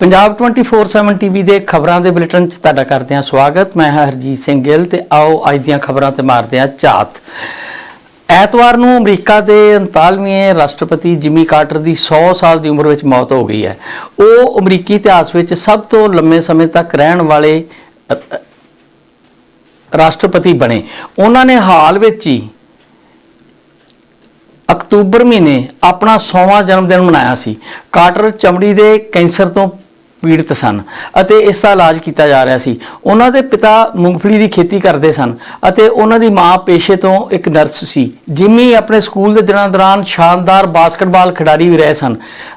Punjab 24/7 TV ਦੇ ਖਬਰਾਂ ਦੇ ਬੁਲੇਟਿਨ 'ਚ ਤੁਹਾਡਾ ਕਰਦੇ ਹਾਂ ਸਵਾਗਤ। ਮੈਂ ਹਾਂ ਹਰਜੀਤ ਸਿੰਘ ਗਿੱਲ ਤੇ ਆਓ ਅੱਜ ਦੀਆਂ ਖਬਰਾਂ ਤੇ ਮਾਰਦੇ ਹਾਂ ਝਾਤ। ਐਤਵਾਰ ਨੂੰ ਅਮਰੀਕਾ ਦੇ 39ਵੇਂ ਰਾਸ਼ਟਰਪਤੀ ਜਿਮੀ ਕਾਰਟਰ ਦੀ 100 ਸਾਲ ਦੀ ਉਮਰ ਵਿੱਚ ਮੌਤ ਹੋ ਗਈ ਹੈ। ਉਹ ਅਮਰੀਕੀ ਇਤਿਹਾਸ ਵਿੱਚ ਸਭ ਤੋਂ ਲੰਮੇ ਸਮੇਂ ਤੱਕ ਰਹਿਣ ਵਾਲੇ ਰਾਸ਼ਟਰਪਤੀ ਬਣੇ। ਉਹਨਾਂ ਨੇ ਹਾਲ ਵਿੱਚ ਹੀ ਅਕਤੂਬਰ ਮਹੀਨੇ ਆਪਣਾ 100ਵਾਂ ਜਨਮ ਦਿਨ ਮਨਾਇਆ ਸੀ। ਕਾਰਟਰ ਚਮੜੀ ਦੇ ਕੈਂਸਰ ਤੋਂ ਪੀੜਤ ਸਨ ਅਤੇ ਇਸ ਦਾ ਇਲਾਜ ਕੀਤਾ ਜਾ ਰਿਹਾ ਸੀ। ਉਹਨਾਂ ਦੇ ਪਿਤਾ ਮੂੰਗਫਲੀ ਦੀ ਖੇਤੀ ਕਰਦੇ ਸਨ ਅਤੇ ਉਹਨਾਂ ਦੀ ਮਾਂ ਪੇਸ਼ੇ ਤੋਂ ਇੱਕ ਨਰਸ ਸੀ। ਜਿਮੀ ਆਪਣੇ ਸਕੂਲ ਦੇ ਦਿਨਾਂ ਦੌਰਾਨ ਸ਼ਾਨਦਾਰ ਬਾਸਕਟਬਾਲ ਖਿਡਾਰੀ ਵੀ ਰਹੇ ਸਨ।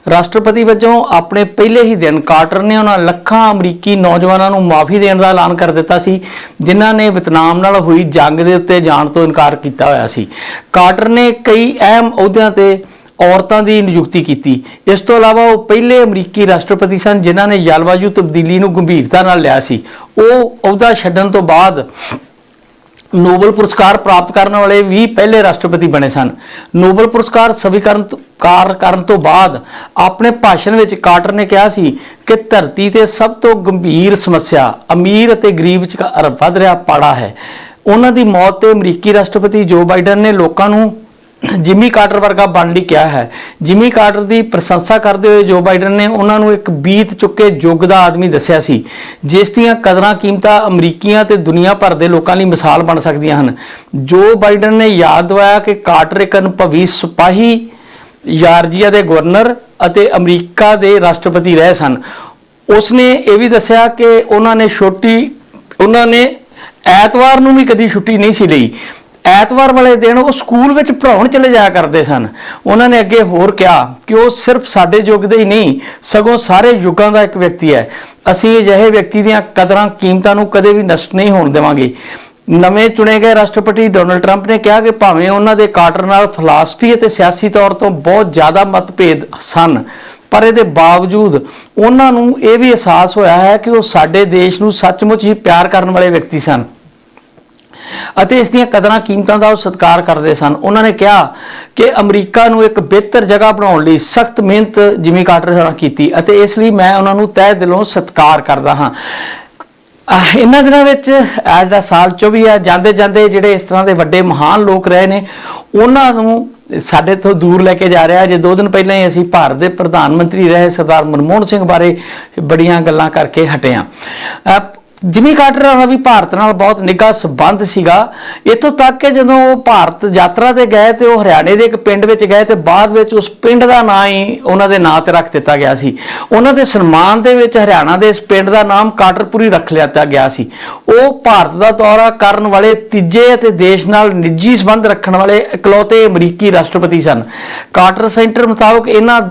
ਰਾਸ਼ਟਰਪਤੀ ਵਜੋਂ ਆਪਣੇ ਪਹਿਲੇ ਹੀ ਦਿਨ ਕਾਰਟਰ ਨੇ ਉਹਨਾਂ ਲੱਖਾਂ ਅਮਰੀਕੀ ਨੌਜਵਾਨਾਂ ਨੂੰ ਮਾਫੀ ਦੇਣ ਦਾ ਐਲਾਨ ਕਰ ਦਿੱਤਾ ਸੀ, ਜਿਨ੍ਹਾਂ ਨੇ ਵਿਤਨਾਮ ਨਾਲ ਹੋਈ ਜੰਗ ਦੇ ਉੱਤੇ ਜਾਣ ਤੋਂ ਇਨਕਾਰ ਕੀਤਾ ਹੋਇਆ ਸੀ। ਕਾਰਟਰ ਨੇ ਕਈ ਅਹਿਮ ਅਹੁਦਿਆਂ ਤੇ ਔਰਤਾਂ ਦੀ ਨਿਯੁਕਤੀ ਕੀਤੀ। ਇਸ ਤੋਂ ਇਲਾਵਾ ਉਹ ਪਹਿਲੇ ਅਮਰੀਕੀ ਰਾਸ਼ਟਰਪਤੀ ਸਨ ਜਿਨ੍ਹਾਂ ਨੇ ਜਲਵਾਯੂ ਤਬਦੀਲੀ ਨੂੰ ਗੰਭੀਰਤਾ ਨਾਲ ਲਿਆ ਸੀ। ਉਹ ਅਹੁਦਾ ਛੱਡਣ ਤੋਂ ਬਾਅਦ ਨੋਬਲ ਪੁਰਸਕਾਰ ਪ੍ਰਾਪਤ ਕਰਨ ਵਾਲੇ ਵੀ ਪਹਿਲੇ ਰਾਸ਼ਟਰਪਤੀ ਬਣੇ ਸਨ। ਨੋਬਲ ਪੁਰਸਕਾਰ ਸਵੀਕਰਨ ਕਾਰ ਕਰਨ ਤੋਂ ਬਾਅਦ ਆਪਣੇ ਭਾਸ਼ਣ ਵਿੱਚ ਕਾਰਟਰ ਨੇ ਕਿਹਾ ਸੀ ਕਿ ਧਰਤੀ ਤੇ ਸਭ ਤੋਂ ਗੰਭੀਰ ਸਮੱਸਿਆ ਅਮੀਰ ਅਤੇ ਗਰੀਬ ਵਿਚਕਾਰ ਵੱਧ ਰਿਹਾ ਪਾੜਾ ਹੈ। ਉਹਨਾਂ ਦੀ ਮੌਤ ਤੇ ਅਮਰੀਕੀ ਰਾਸ਼ਟਰਪਤੀ ਜੋ ਬਾਈਡਨ ਨੇ ਲੋਕਾਂ ਨੂੰ ਜਿਮੀ ਕਾਰਟਰ ਵਰਗਾ ਬਣਨ ਲਈ ਕਿਹਾ ਹੈ। ਜਿਮੀ ਕਾਰਟਰ ਦੀ ਪ੍ਰਸ਼ੰਸਾ ਕਰਦੇ ਹੋਏ ਜੋ ਬਾਈਡਨ ਨੇ ਉਹਨਾਂ ਨੂੰ ਇੱਕ ਬੀਤ ਚੁੱਕੇ ਯੁੱਗ ਦਾ ਆਦਮੀ ਦੱਸਿਆ ਸੀ, ਜਿਸ ਦੀਆਂ ਕਦਰਾਂ ਕੀਮਤਾਂ ਅਮਰੀਕੀਆਂ ਤੇ ਦੁਨੀਆ ਭਰ ਦੇ ਲੋਕਾਂ ਲਈ ਮਿਸਾਲ ਬਣ ਸਕਦੀਆਂ ਹਨ। ਜੋ ਬਾਈਡਨ ਨੇ ਯਾਦ ਦਿਵਾਇਆ ਕਿ ਕਾਰਟਰ ਇੱਕ ਅਨੁਭਵੀ ਸਿਪਾਹੀ ਯਾਰਜੀਆ ਦੇ ਗਵਰਨਰ ਅਤੇ ਅਮਰੀਕਾ ਦੇ ਰਾਸ਼ਟਰਪਤੀ ਰਹੇ ਸਨ। ਉਸਨੇ ਇਹ ਵੀ ਦੱਸਿਆ ਕਿ ਉਹਨਾਂ ਨੇ ਛੋਟੀ, ਉਹਨਾਂ ਨੇ ਐਤਵਾਰ ਨੂੰ ਵੀ ਕਦੀ ਛੁੱਟੀ ਨਹੀਂ ਸੀ ਲਈ। ਐਤਵਾਰ ਵਾਲੇ ਦਿਨ ਉਹ ਸਕੂਲ ਵਿੱਚ ਪੜ੍ਹਾਉਣ ਚਲੇ ਜਾਇਆ ਕਰਦੇ ਸਨ। ਉਹਨਾਂ ਨੇ ਅੱਗੇ ਹੋਰ ਕਿਹਾ ਕਿ ਉਹ ਸਿਰਫ ਸਾਡੇ ਯੁੱਗ ਦੇ ਹੀ ਨਹੀਂ, ਸਗੋਂ ਸਾਰੇ ਯੁੱਗਾਂ ਦਾ ਇੱਕ ਵਿਅਕਤੀ ਹੈ। ਅਸੀਂ ਅਜਿਹੇ ਵਿਅਕਤੀ ਦੀਆਂ ਕਦਰਾਂ, ਕੀਮਤਾਂ ਨੂੰ ਕਦੇ ਵੀ ਨਸ਼ਟ ਨਹੀਂ ਹੋਣ ਦੇਵਾਂਗੇ। ਨਵੇਂ ਚੁਣੇ ਗਏ ਰਾਸ਼ਟਰਪਤੀ ਡੋਨਲਡ ਟਰੰਪ ਨੇ ਕਿਹਾ ਕਿ ਭਾਵੇਂ ਉਹਨਾਂ ਦੇ ਕਾਰਟਰ ਨਾਲ ਫਿਲਾਸਫੀ ਅਤੇ ਸਿਆਸੀ ਤੌਰ ਤੋਂ ਬਹੁਤ ਜ਼ਿਆਦਾ ਮਤਭੇਦ ਸਨ, ਪਰ ਇਹਦੇ ਬਾਵਜੂਦ ਉਹਨਾਂ ਨੂੰ ਇਹ ਵੀ ਅਹਿਸਾਸ ਹੋਇਆ ਹੈ ਕਿ ਉਹ ਸਾਡੇ ਦੇਸ਼ ਨੂੰ ਸੱਚਮੁੱਚ ਹੀ ਪਿਆਰ ਕਰਨ ਵਾਲੇ ਵਿਅਕਤੀ ਸਨ। ਅਤੇ ਇਸ ਦੀਆਂ ਕਦਰਾਂ ਕੀਮਤਾਂ ਦਾ ਉਹ ਸਤਿਕਾਰ ਕਰਦੇ ਸਨ। ਉਹਨਾਂ ਨੇ ਕਿਹਾ ਕਿ ਅਮਰੀਕਾ ਨੂੰ ਇੱਕ ਬਿਹਤਰ ਜਗ੍ਹਾ ਬਣਾਉਣ ਲਈ ਸਖਤ ਮਿਹਨਤ ਜਿਮੀ ਕਾਰਟਰ ਨਾਲ ਕੀਤੀ ਅਤੇ ਇਸ ਲਈ ਮੈਂ ਉਹਨਾਂ ਨੂੰ ਤਹਿ ਦਿਲੋਂ ਸਤਿਕਾਰ ਕਰਦਾ ਹਾਂ। ਇਹਨਾਂ ਦਿਨਾਂ ਵਿੱਚ ਅੱਜ ਦਾ ਸਾਲ 24 ਆ, ਜਾਂਦੇ ਜਾਂਦੇ ਜਿਹੜੇ ਇਸ ਤਰ੍ਹਾਂ ਦੇ ਵੱਡੇ ਮਹਾਨ ਲੋਕ ਰਹੇ ਨੇ, ਉਹਨਾਂ ਨੂੰ ਸਾਡੇ ਤੋਂ ਦੂਰ ਲੈ ਕੇ ਜਾ ਰਿਹਾ। ਜੇ ਦੋ ਦਿਨ ਪਹਿਲਾਂ ਹੀ ਅਸੀਂ ਭਾਰਤ ਦੇ ਪ੍ਰਧਾਨ ਮੰਤਰੀ ਰਹੇ, ਸਰਦਾਰ ਮਨਮੋਹਨ ਸਿੰਘ ਬਾਰੇ ਬੜੀਆਂ ਗੱਲਾਂ ਕਰਕੇ ਹਟੇ ਹਾਂ। ਜਿਮੀ ਕਾਟਰ ਨਾਲ ਵੀ ਭਾਰਤ ਨਾਲ ਬਹੁਤ ਨਿੱਘਾ ਸੰਬੰਧ ਸੀਗਾ। ਇਤੋਂ ਤੱਕ ਕਿ ਜਦੋਂ ਉਹ ਭਾਰਤ ਯਾਤਰਾ ਤੇ ਗਏ ਤੇ ਉਹ ਹਰਿਆਣੇ ਦੇ ਇੱਕ ਪਿੰਡ ਵਿੱਚ ਗਏ ਤੇ ਬਾਅਦ ਵਿੱਚ ਉਸ ਪਿੰਡ ਦਾ ਨਾਂ ਹੀ ਉਹਨਾਂ ਦੇ ਨਾਂ ਤੇ ਰੱਖ ਦਿੱਤਾ ਗਿਆ ਸੀ। ਉਹਨਾਂ ਦੇ ਸਨਮਾਨ ਦੇ ਵਿੱਚ ਹਰਿਆਣਾ ਦੇ ਇਸ ਪਿੰਡ ਦਾ ਨਾਮ ਕਾਟਰਪੁਰੀ ਰੱਖ ਲਿਆ ਗਿਆ ਸੀ। ਉਹ ਭਾਰਤ ਦਾ ਦੌਰਾ ਕਰਨ ਵਾਲੇ ਤੀਜੇ ਅਤੇ ਦੇਸ਼ ਨਾਲ ਨਿੱਜੀ ਸੰਬੰਧ ਰੱਖਣ ਵਾਲੇ ਇਕਲੌਤੇ ਅਮਰੀਕੀ ਰਾਸ਼ਟਰਪਤੀ ਸਨ। ਕਾਟਰ ਸੈਂਟਰ ਮੁਤਾਬਕ ਇਹਨਾਂ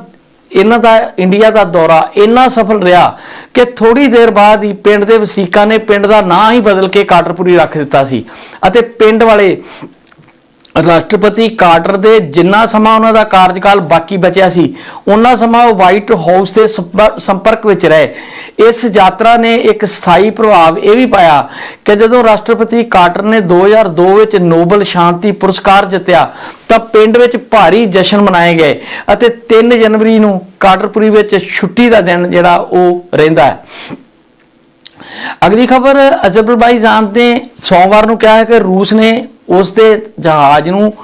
ਇਹਨਾਂ ਦਾ ਇੰਡੀਆ ਦਾ ਦੌਰਾ ਇੰਨਾ ਸਫਲ ਰਿਹਾ ਕਿ ਥੋੜੀ ਦੇਰ ਬਾਅਦ ਹੀ ਪਿੰਡ ਦੇ ਵਸੀਕਾਂ ਨੇ ਪਿੰਡ ਦਾ ਨਾਂ ਹੀ ਬਦਲ ਕੇ ਕਾਟਰਪੁਰੀ ਰੱਖ ਦਿੱਤਾ ਸੀ ਅਤੇ ਪਿੰਡ ਵਾਲੇ ਰਾਸ਼ਟਰਪਤੀ ਕਾਰਟਰ ਦੇ ਜਿੰਨਾ ਸਮਾਂ ਉਹਨਾਂ ਦਾ ਕਾਰਜਕਾਲ ਬਾਕੀ ਬਚਿਆ ਸੀ, ਉਹਨਾਂ ਸਮਾਂ ਉਹ ਵਾਈਟ ਹਾਊਸ ਦੇ ਸੰਪਰ- ਸੰਪਰਕ ਵਿੱਚ ਰਹੇ। ਇਸ ਯਾਤਰਾ ਨੇ ਇੱਕ ਸਥਾਈ ਪ੍ਰਭਾਵ ਇਹ ਵੀ ਪਾਇਆ ਕਿ ਜਦੋਂ ਰਾਸ਼ਟਰਪਤੀ ਕਾਰਟਰ ਨੇ 2002 ਵਿੱਚ ਨੋਬਲ ਸ਼ਾਂਤੀ ਪੁਰਸਕਾਰ ਜਿੱਤਿਆ, ਤਾਂ ਪਿੰਡ ਵਿੱਚ ਭਾਰੀ ਜਸ਼ਨ ਮਨਾਏ ਗਏ ਅਤੇ 3 ਜਨਵਰੀ ਨੂੰ ਕਾਟਰਪੁਰੀ ਵਿੱਚ ਛੁੱਟੀ ਦਾ ਦਿਨ ਜਿਹੜਾ ਉਹ ਰਹਿੰਦਾ ਹੈ। ਅਗਲੀ ਖਬਰ ਅਜ਼ਰਬੈਜਾਨ ਨੇ ਸੋਮਵਾਰ ਨੂੰ ਕਿਹਾ ਹੈ ਕਿ ਰੂਸ ਨੇ ਉਸ ਦੇ ਜਹਾਜ਼ ਨੂੰ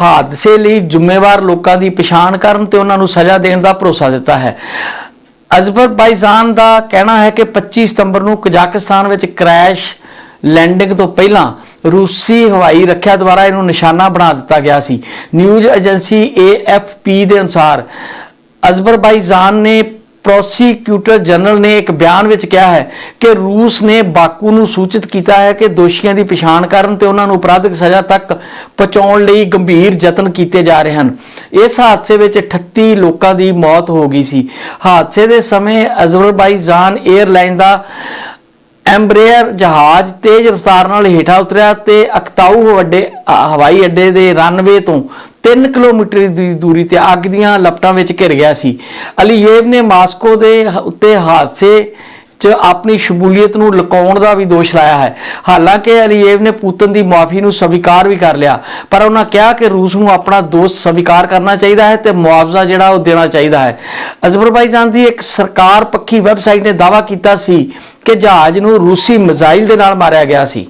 ਹਾਦਸੇ ਲਈ ਜ਼ਿੰਮੇਵਾਰ ਲੋਕਾਂ ਦੀ ਪਛਾਣ ਕਰਨ ਤੇ ਉਹਨਾਂ ਨੂੰ ਸਜ਼ਾ ਦੇਣ ਦਾ ਭਰੋਸਾ ਦਿੱਤਾ ਹੈ। ਅਜ਼ਬਰ ਬਾਈਜ਼ਾਨ ਦਾ ਕਹਿਣਾ ਹੈ ਕਿ 25 ਸਤੰਬਰ ਨੂੰ ਕਜ਼ਾਕਿਸਤਾਨ ਵਿੱਚ ਕ੍ਰੈਸ਼ ਲੈਂਡਿੰਗ ਤੋਂ ਪਹਿਲਾਂ ਰੂਸੀ ਹਵਾਈ ਰੱਖਿਆ ਦੁਆਰਾ ਇਹਨੂੰ ਨਿਸ਼ਾਨਾ ਬਣਾ ਦਿੱਤਾ ਗਿਆ ਸੀ। ਨਿਊਜ਼ ਏਜੰਸੀ AFP ਦੇ ਅਨੁਸਾਰ ਅਜ਼ਰਬੈਜਾਨ ਨੇ ਪ੍ਰੋਸੀਕਿਊਟਰ ਜਨਰਲ ਨੇ ਇੱਕ ਬਿਆਨ ਵਿੱਚ ਕਿਹਾ ਹੈ ਕਿ ਰੂਸ ਨੇ ਬਾਕੂ ਨੂੰ ਸੂਚਿਤ ਕੀਤਾ ਹੈ ਕਿ ਦੋਸ਼ੀਆਂ ਦੀ ਪਛਾਣ ਕਰਨ ਤੇ ਉਹਨਾਂ ਨੂੰ ਅਪਰਾਧਿਕ ਸਜ਼ਾ ਤੱਕ ਪਹੁੰਚਾਉਣ ਲਈ ਗੰਭੀਰ ਯਤਨ ਕੀਤੇ ਜਾ ਰਹੇ ਹਨ। ਇਸ ਹਾਦਸੇ ਵਿੱਚ 38 ਲੋਕਾਂ ਦੀ ਮੌਤ ਹੋ ਗਈ ਸੀ। ਹਾਦਸੇ ਦੇ ਸਮੇਂ ਅਜ਼ਰਬੈਜਾਨ 에ਅਰਲਾਈਨ ਦਾ ਐਮਬ੍ਰੇਅਰ ਜਹਾਜ਼ ਤੇਜ਼ ਰਫ਼ਤਾਰ ਨਾਲ ਹੇਠਾਂ ਉਤਰਿਆ ਤੇ ਅਕਤਾਊ ਵੱਡੇ ਹਵਾਈ ਅੱਡੇ ਦੇ ਰਨਵੇ ਤੋਂ 3 ਕਿਲੋਮੀਟਰ ਦੀ ਦੂਰੀ ਤੇ ਅੱਗ ਦੀਆਂ ਲਪਟਾਂ ਵਿੱਚ ਘਿਰ ਗਿਆ ਸੀ। ਅਲੀਯੇਵ ਨੇ ਮਾਸਕੋ ਦੇ ਉੱਤੇ ਹਾਦਸੇ 'ਚ ਆਪਣੀ ਸ਼ਮੂਲੀਅਤ ਨੂੰ ਲੁਕਾਉਣ ਦਾ ਵੀ ਦੋਸ਼ ਲਾਇਆ ਹੈ। ਹਾਲਾਂਕਿ ਅਲੀਏਵ ਨੇ ਪੂਤਨ ਦੀ ਮਾਫੀ ਨੂੰ ਸਵੀਕਾਰ ਵੀ ਕਰ ਲਿਆ, ਪਰ ਉਹਨਾਂ ਕਿਹਾ ਕਿ ਰੂਸ ਨੂੰ ਆਪਣਾ ਦੋਸ਼ ਸਵੀਕਾਰ ਕਰਨਾ ਚਾਹੀਦਾ ਹੈ ਤੇ ਮੁਆਵਜ਼ਾ ਜਿਹੜਾ ਉਹ ਦੇਣਾ ਚਾਹੀਦਾ ਹੈ। ਅਜ਼ਰਬੈਜਾਨ ਦੀ ਇੱਕ ਸਰਕਾਰ ਪੱਖੀ ਵੈਬਸਾਈਟ ਨੇ ਦਾਅਵਾ ਕੀਤਾ ਸੀ ਕਿ ਜਹਾਜ਼ ਨੂੰ ਰੂਸੀ ਮਿਜ਼ਾਈਲ ਦੇ ਨਾਲ ਮਾਰਿਆ ਗਿਆ ਸੀ।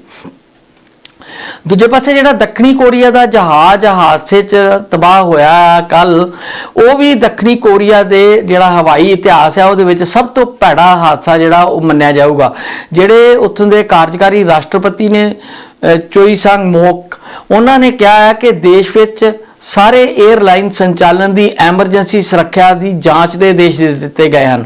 ਦੂਜੇ ਪਾਸੇ ਜਿਹੜਾ ਦੱਖਣੀ ਕੋਰੀਆ ਦਾ ਜਹਾਜ਼ ਹਾਦਸੇ 'ਚ ਤਬਾਹ ਹੋਇਆ ਕੱਲ ਉਹ ਵੀ ਦੱਖਣੀ ਕੋਰੀਆ ਦੇ ਜਿਹੜਾ ਹਵਾਈ ਇਤਿਹਾਸ ਹੈ ਉਹਦੇ ਵਿੱਚ ਸਭ ਤੋਂ ਭੈੜਾ ਹਾਦਸਾ ਜਿਹੜਾ ਉਹ ਮੰਨਿਆ ਜਾਊਗਾ। ਜਿਹੜੇ ਉੱਥੋਂ ਦੇ ਕਾਰਜਕਾਰੀ ਰਾਸ਼ਟਰਪਤੀ ਨੇ ਅਹ, ਚੋਈ ਸੰਗ ਮੋਕ ਉਹਨਾਂ ਨੇ ਕਿਹਾ ਹੈ ਕਿ ਦੇਸ਼ ਵਿੱਚ ਸਾਰੇ 에ਅਰਲਾਈਨ ਸੰਚਾਲਨ ਦੀ ਐਮਰਜੈਂਸੀ ਸੁਰੱਖਿਆ ਦੀ ਜਾਂਚ ਦੇ ਦੇਸ਼ ਦੇ ਦਿੱਤੇ ਗਏ ਹਨ।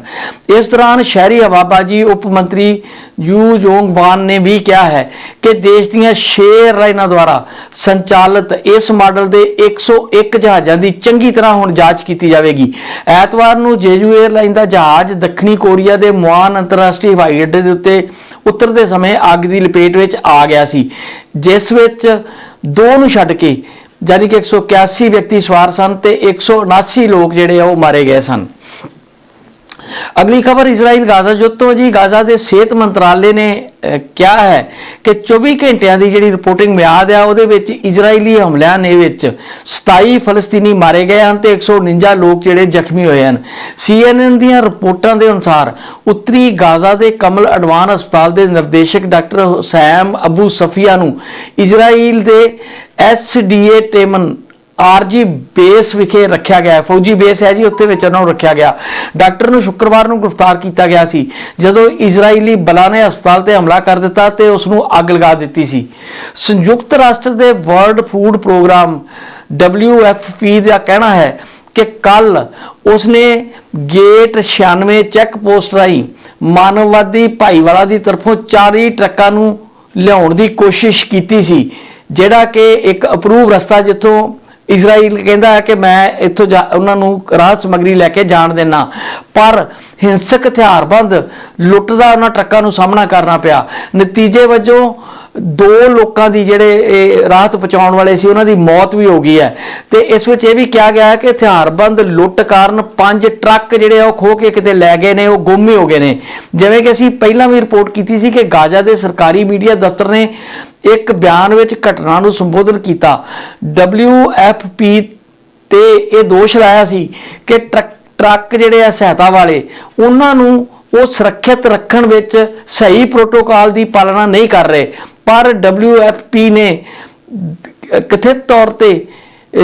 ਇਸ ਦੌਰਾਨ ਸ਼ਹਿਰੀ ਹਵਾਬਾਜੀ ਉਪ ਮੰਤਰੀ ਯੂ ਜੋਂਗਵਾਨ ਨੇ ਵੀ ਕਿਹਾ ਹੈ ਕਿ ਦੇਸ਼ ਦੀਆਂ 6 에ਅਰਲਾਈਨਾਂ ਦੁਆਰਾ ਸੰਚਾਲਿਤ ਇਸ ਮਾਡਲ ਦੇ 101 ਜਹਾਜ਼ਾਂ ਦੀ ਚੰਗੀ ਤਰ੍ਹਾਂ ਹੁਣ ਜਾਂਚ ਕੀਤੀ ਜਾਵੇਗੀ। ਐਤਵਾਰ ਨੂੰ ਜੇਜੂ 에ਅਰਲਾਈਨ ਦਾ ਜਹਾਜ਼ ਦੱਖਣੀ ਕੋਰੀਆ ਦੇ ਮੁਆਨ ਅੰਤਰਰਾਸ਼ਟਰੀ ਹਵਾਈ ਅੱਡੇ ਦੇ ਉੱਤੇ ਉਤਰਦੇ ਸਮੇਂ ਅੱਗ ਦੀ ਲਪੇਟ ਵਿੱਚ ਆ ਗਿਆ ਸੀ। ਜਿਸ ਵਿੱਚ ਦੋ ਨੂੰ ਛੱਡ ਕੇ ਯਾਨੀ ਕਿ 181 ਵਿਅਕਤੀ ਸਵਾਰ ਸਨ ਤੇ 179 ਲੋਕ ਜਿਹੜੇ ਆ ਉਹ ਮਾਰੇ ਗਏ ਸਨ। ਅਗਲੀ ਖਬਰ ਇਜ਼ਰਾਈਲ ਗਾਜ਼ਾ ਯੁੱਧ ਤੋਂ ਜੀ, ਗਾਜ਼ਾ ਦੇ ਸਿਹਤ ਮੰਤਰਾਲੇ ਨੇ ਕਿਹਾ ਹੈ ਕਿ 24 ਘੰਟਿਆਂ ਦੀ ਜਿਹੜੀ ਰਿਪੋਰਟਿੰਗ ਮਿਆਦ ਆ, ਉਹਦੇ ਵਿੱਚ ਇਜ਼ਰਾਈਲੀ ਹਮਲਿਆਂ ਨੇ ਵਿੱਚ 27 ਫਲਸਤੀਨੀ ਮਾਰੇ ਗਏ ਹਨ ਤੇ 149 ਲੋਕ ਜਿਹੜੇ ਜ਼ਖਮੀ ਹੋਏ ਹਨ। CNN ਦੀਆਂ ਰਿਪੋਰਟਾਂ ਦੇ ਅਨੁਸਾਰ ਉੱਤਰੀ ਗਾਜ਼ਾ ਦੇ ਕਮਲ ਅਡਵਾਨ ਹਸਪਤਾਲ ਦੇ ਨਿਰਦੇਸ਼ਕ ਡਾਕਟਰ ਹੁਸੈਮ ਅਬੂ ਸਫੀਆ ਨੂੰ ਇਜ਼ਰਾਈਲ ਦੇ ਐਸਡੀਏ ਟੇਮਨ ਆਰਜੀ ਬੇਸ ਵਿਖੇ ਰੱਖਿਆ ਗਿਆ ਫੌਜੀ ਬੇਸ ਹੈ ਜੀ, ਉੱਥੇ ਵਿੱਚ ਉਹਨਾਂ ਨੂੰ ਰੱਖਿਆ ਗਿਆ। ਡਾਕਟਰ ਨੂੰ ਸ਼ੁੱਕਰਵਾਰ ਨੂੰ ਗ੍ਰਿਫਤਾਰ ਕੀਤਾ ਗਿਆ ਸੀ। ਜਦੋਂ ਇਜ਼ਰਾਈਲੀ ਬਲਾਂ ਨੇ ਹਸਪਤਾਲ ਤੇ ਹਮਲਾ ਕਰ ਦਿੱਤਾ ਤੇ ਉਸ ਨੂੰ ਅੱਗ ਲਗਾ ਦਿੱਤੀ ਸੀ। ਸੰਯੁਕਤ ਰਾਸ਼ਟਰ ਦੇ ਵਰਲਡ ਫੂਡ ਪ੍ਰੋਗਰਾਮ WFP ਦਾ ਕਹਿਣਾ ਹੈ ਕਿ ਕੱਲ ਉਸਨੇ ਗੇਟ 96 ਚੈੱਕ ਪੋਸਟ ਰਾਹੀਂ ਮਾਨਵਵਾਦੀ ਭਾਈਵਾਲਾ ਦੀ ਤਰਫੋਂ 40 ਟਰੱਕਾਂ ਨੂੰ ਲਿਆਉਣ ਦੀ ਕੋਸ਼ਿਸ਼ ਕੀਤੀ ਸੀ, ਜਿਹੜਾ ਕਿ ਇੱਕ ਅਪਰੂਵ ਰਸਤਾ ਜਿੱਥੋਂ ਇਜ਼ਰਾਈਲ ਕਹਿੰਦਾ ਹੈ ਕਿ ਮੈਂ ਇੱਥੋਂ ਜਾ- ਉਹਨਾਂ ਨੂੰ ਰਾਹ ਸਮਗਰੀ ਲੈ ਕੇ ਜਾਣ ਦੇਣਾ ਪਰ ਹਿੰਸਕ ਹਥਿਆਰਬੰਦ ਲੁੱਟ ਦਾ ਉਹਨਾਂ ਟਰੱਕਾਂ ਨੂੰ ਸਾਹਮਣਾ ਕਰਨਾ ਪਿਆ। ਨਤੀਜੇ ਵਜੋਂ ਦੋ ਲੋਕਾਂ ਦੀ ਜਿਹੜੇ ਇਹ ਰਾਹਤ ਪਹੁੰਚਾਉਣ ਵਾਲੇ ਸੀ, ਉਹਨਾਂ ਦੀ ਮੌਤ ਵੀ ਹੋ ਗਈ ਹੈ। ਤੇ ਇਸ ਵਿੱਚ ਇਹ ਵੀ ਕਿਹਾ ਗਿਆ ਹੈ ਕਿ ਹਥਿਆਰਬੰਦ ਲੁੱਟ ਕਾਰਨ ਪੰਜ ਟਰੱਕ ਜਿਹੜੇ ਆ, ਉਹ ਖੋ ਕੇ ਕਿਤੇ ਲੈ ਗਏ ਨੇ, ਉਹ ਗੁੰਮ ਹੀ ਹੋ ਗਏ ਨੇ। ਜਿਵੇਂ ਕਿ ਅਸੀਂ ਪਹਿਲਾਂ ਵੀ ਰਿਪੋਰਟ ਕੀਤੀ ਸੀ ਕਿ ਗਾਜ਼ਾ ਦੇ ਸਰਕਾਰੀ ਮੀਡੀਆ ਦਫ਼ਤਰ ਨੇ ਇੱਕ ਬਿਆਨ ਵਿੱਚ ਘਟਨਾ ਨੂੰ ਸੰਬੋਧਨ ਕੀਤਾ। WFP ਤੇ ਇਹ ਦੋਸ਼ ਲਾਇਆ ਸੀ ਕਿ ਟਰੱਕ ਟਰੱਕ ਜਿਹੜੇ ਆ ਸਹਾਇਤਾ ਵਾਲੇ, ਉਹਨਾਂ ਨੂੰ ਉਹ ਸੁਰੱਖਿਅਤ ਰੱਖਣ ਵਿੱਚ ਸਹੀ ਪ੍ਰੋਟੋਕਾਲ ਦੀ ਪਾਲਣਾ ਨਹੀਂ ਕਰ ਰਹੇ। ਪਰ WFP ਨੇ ਕਥਿਤ ਤੌਰ ਤੇ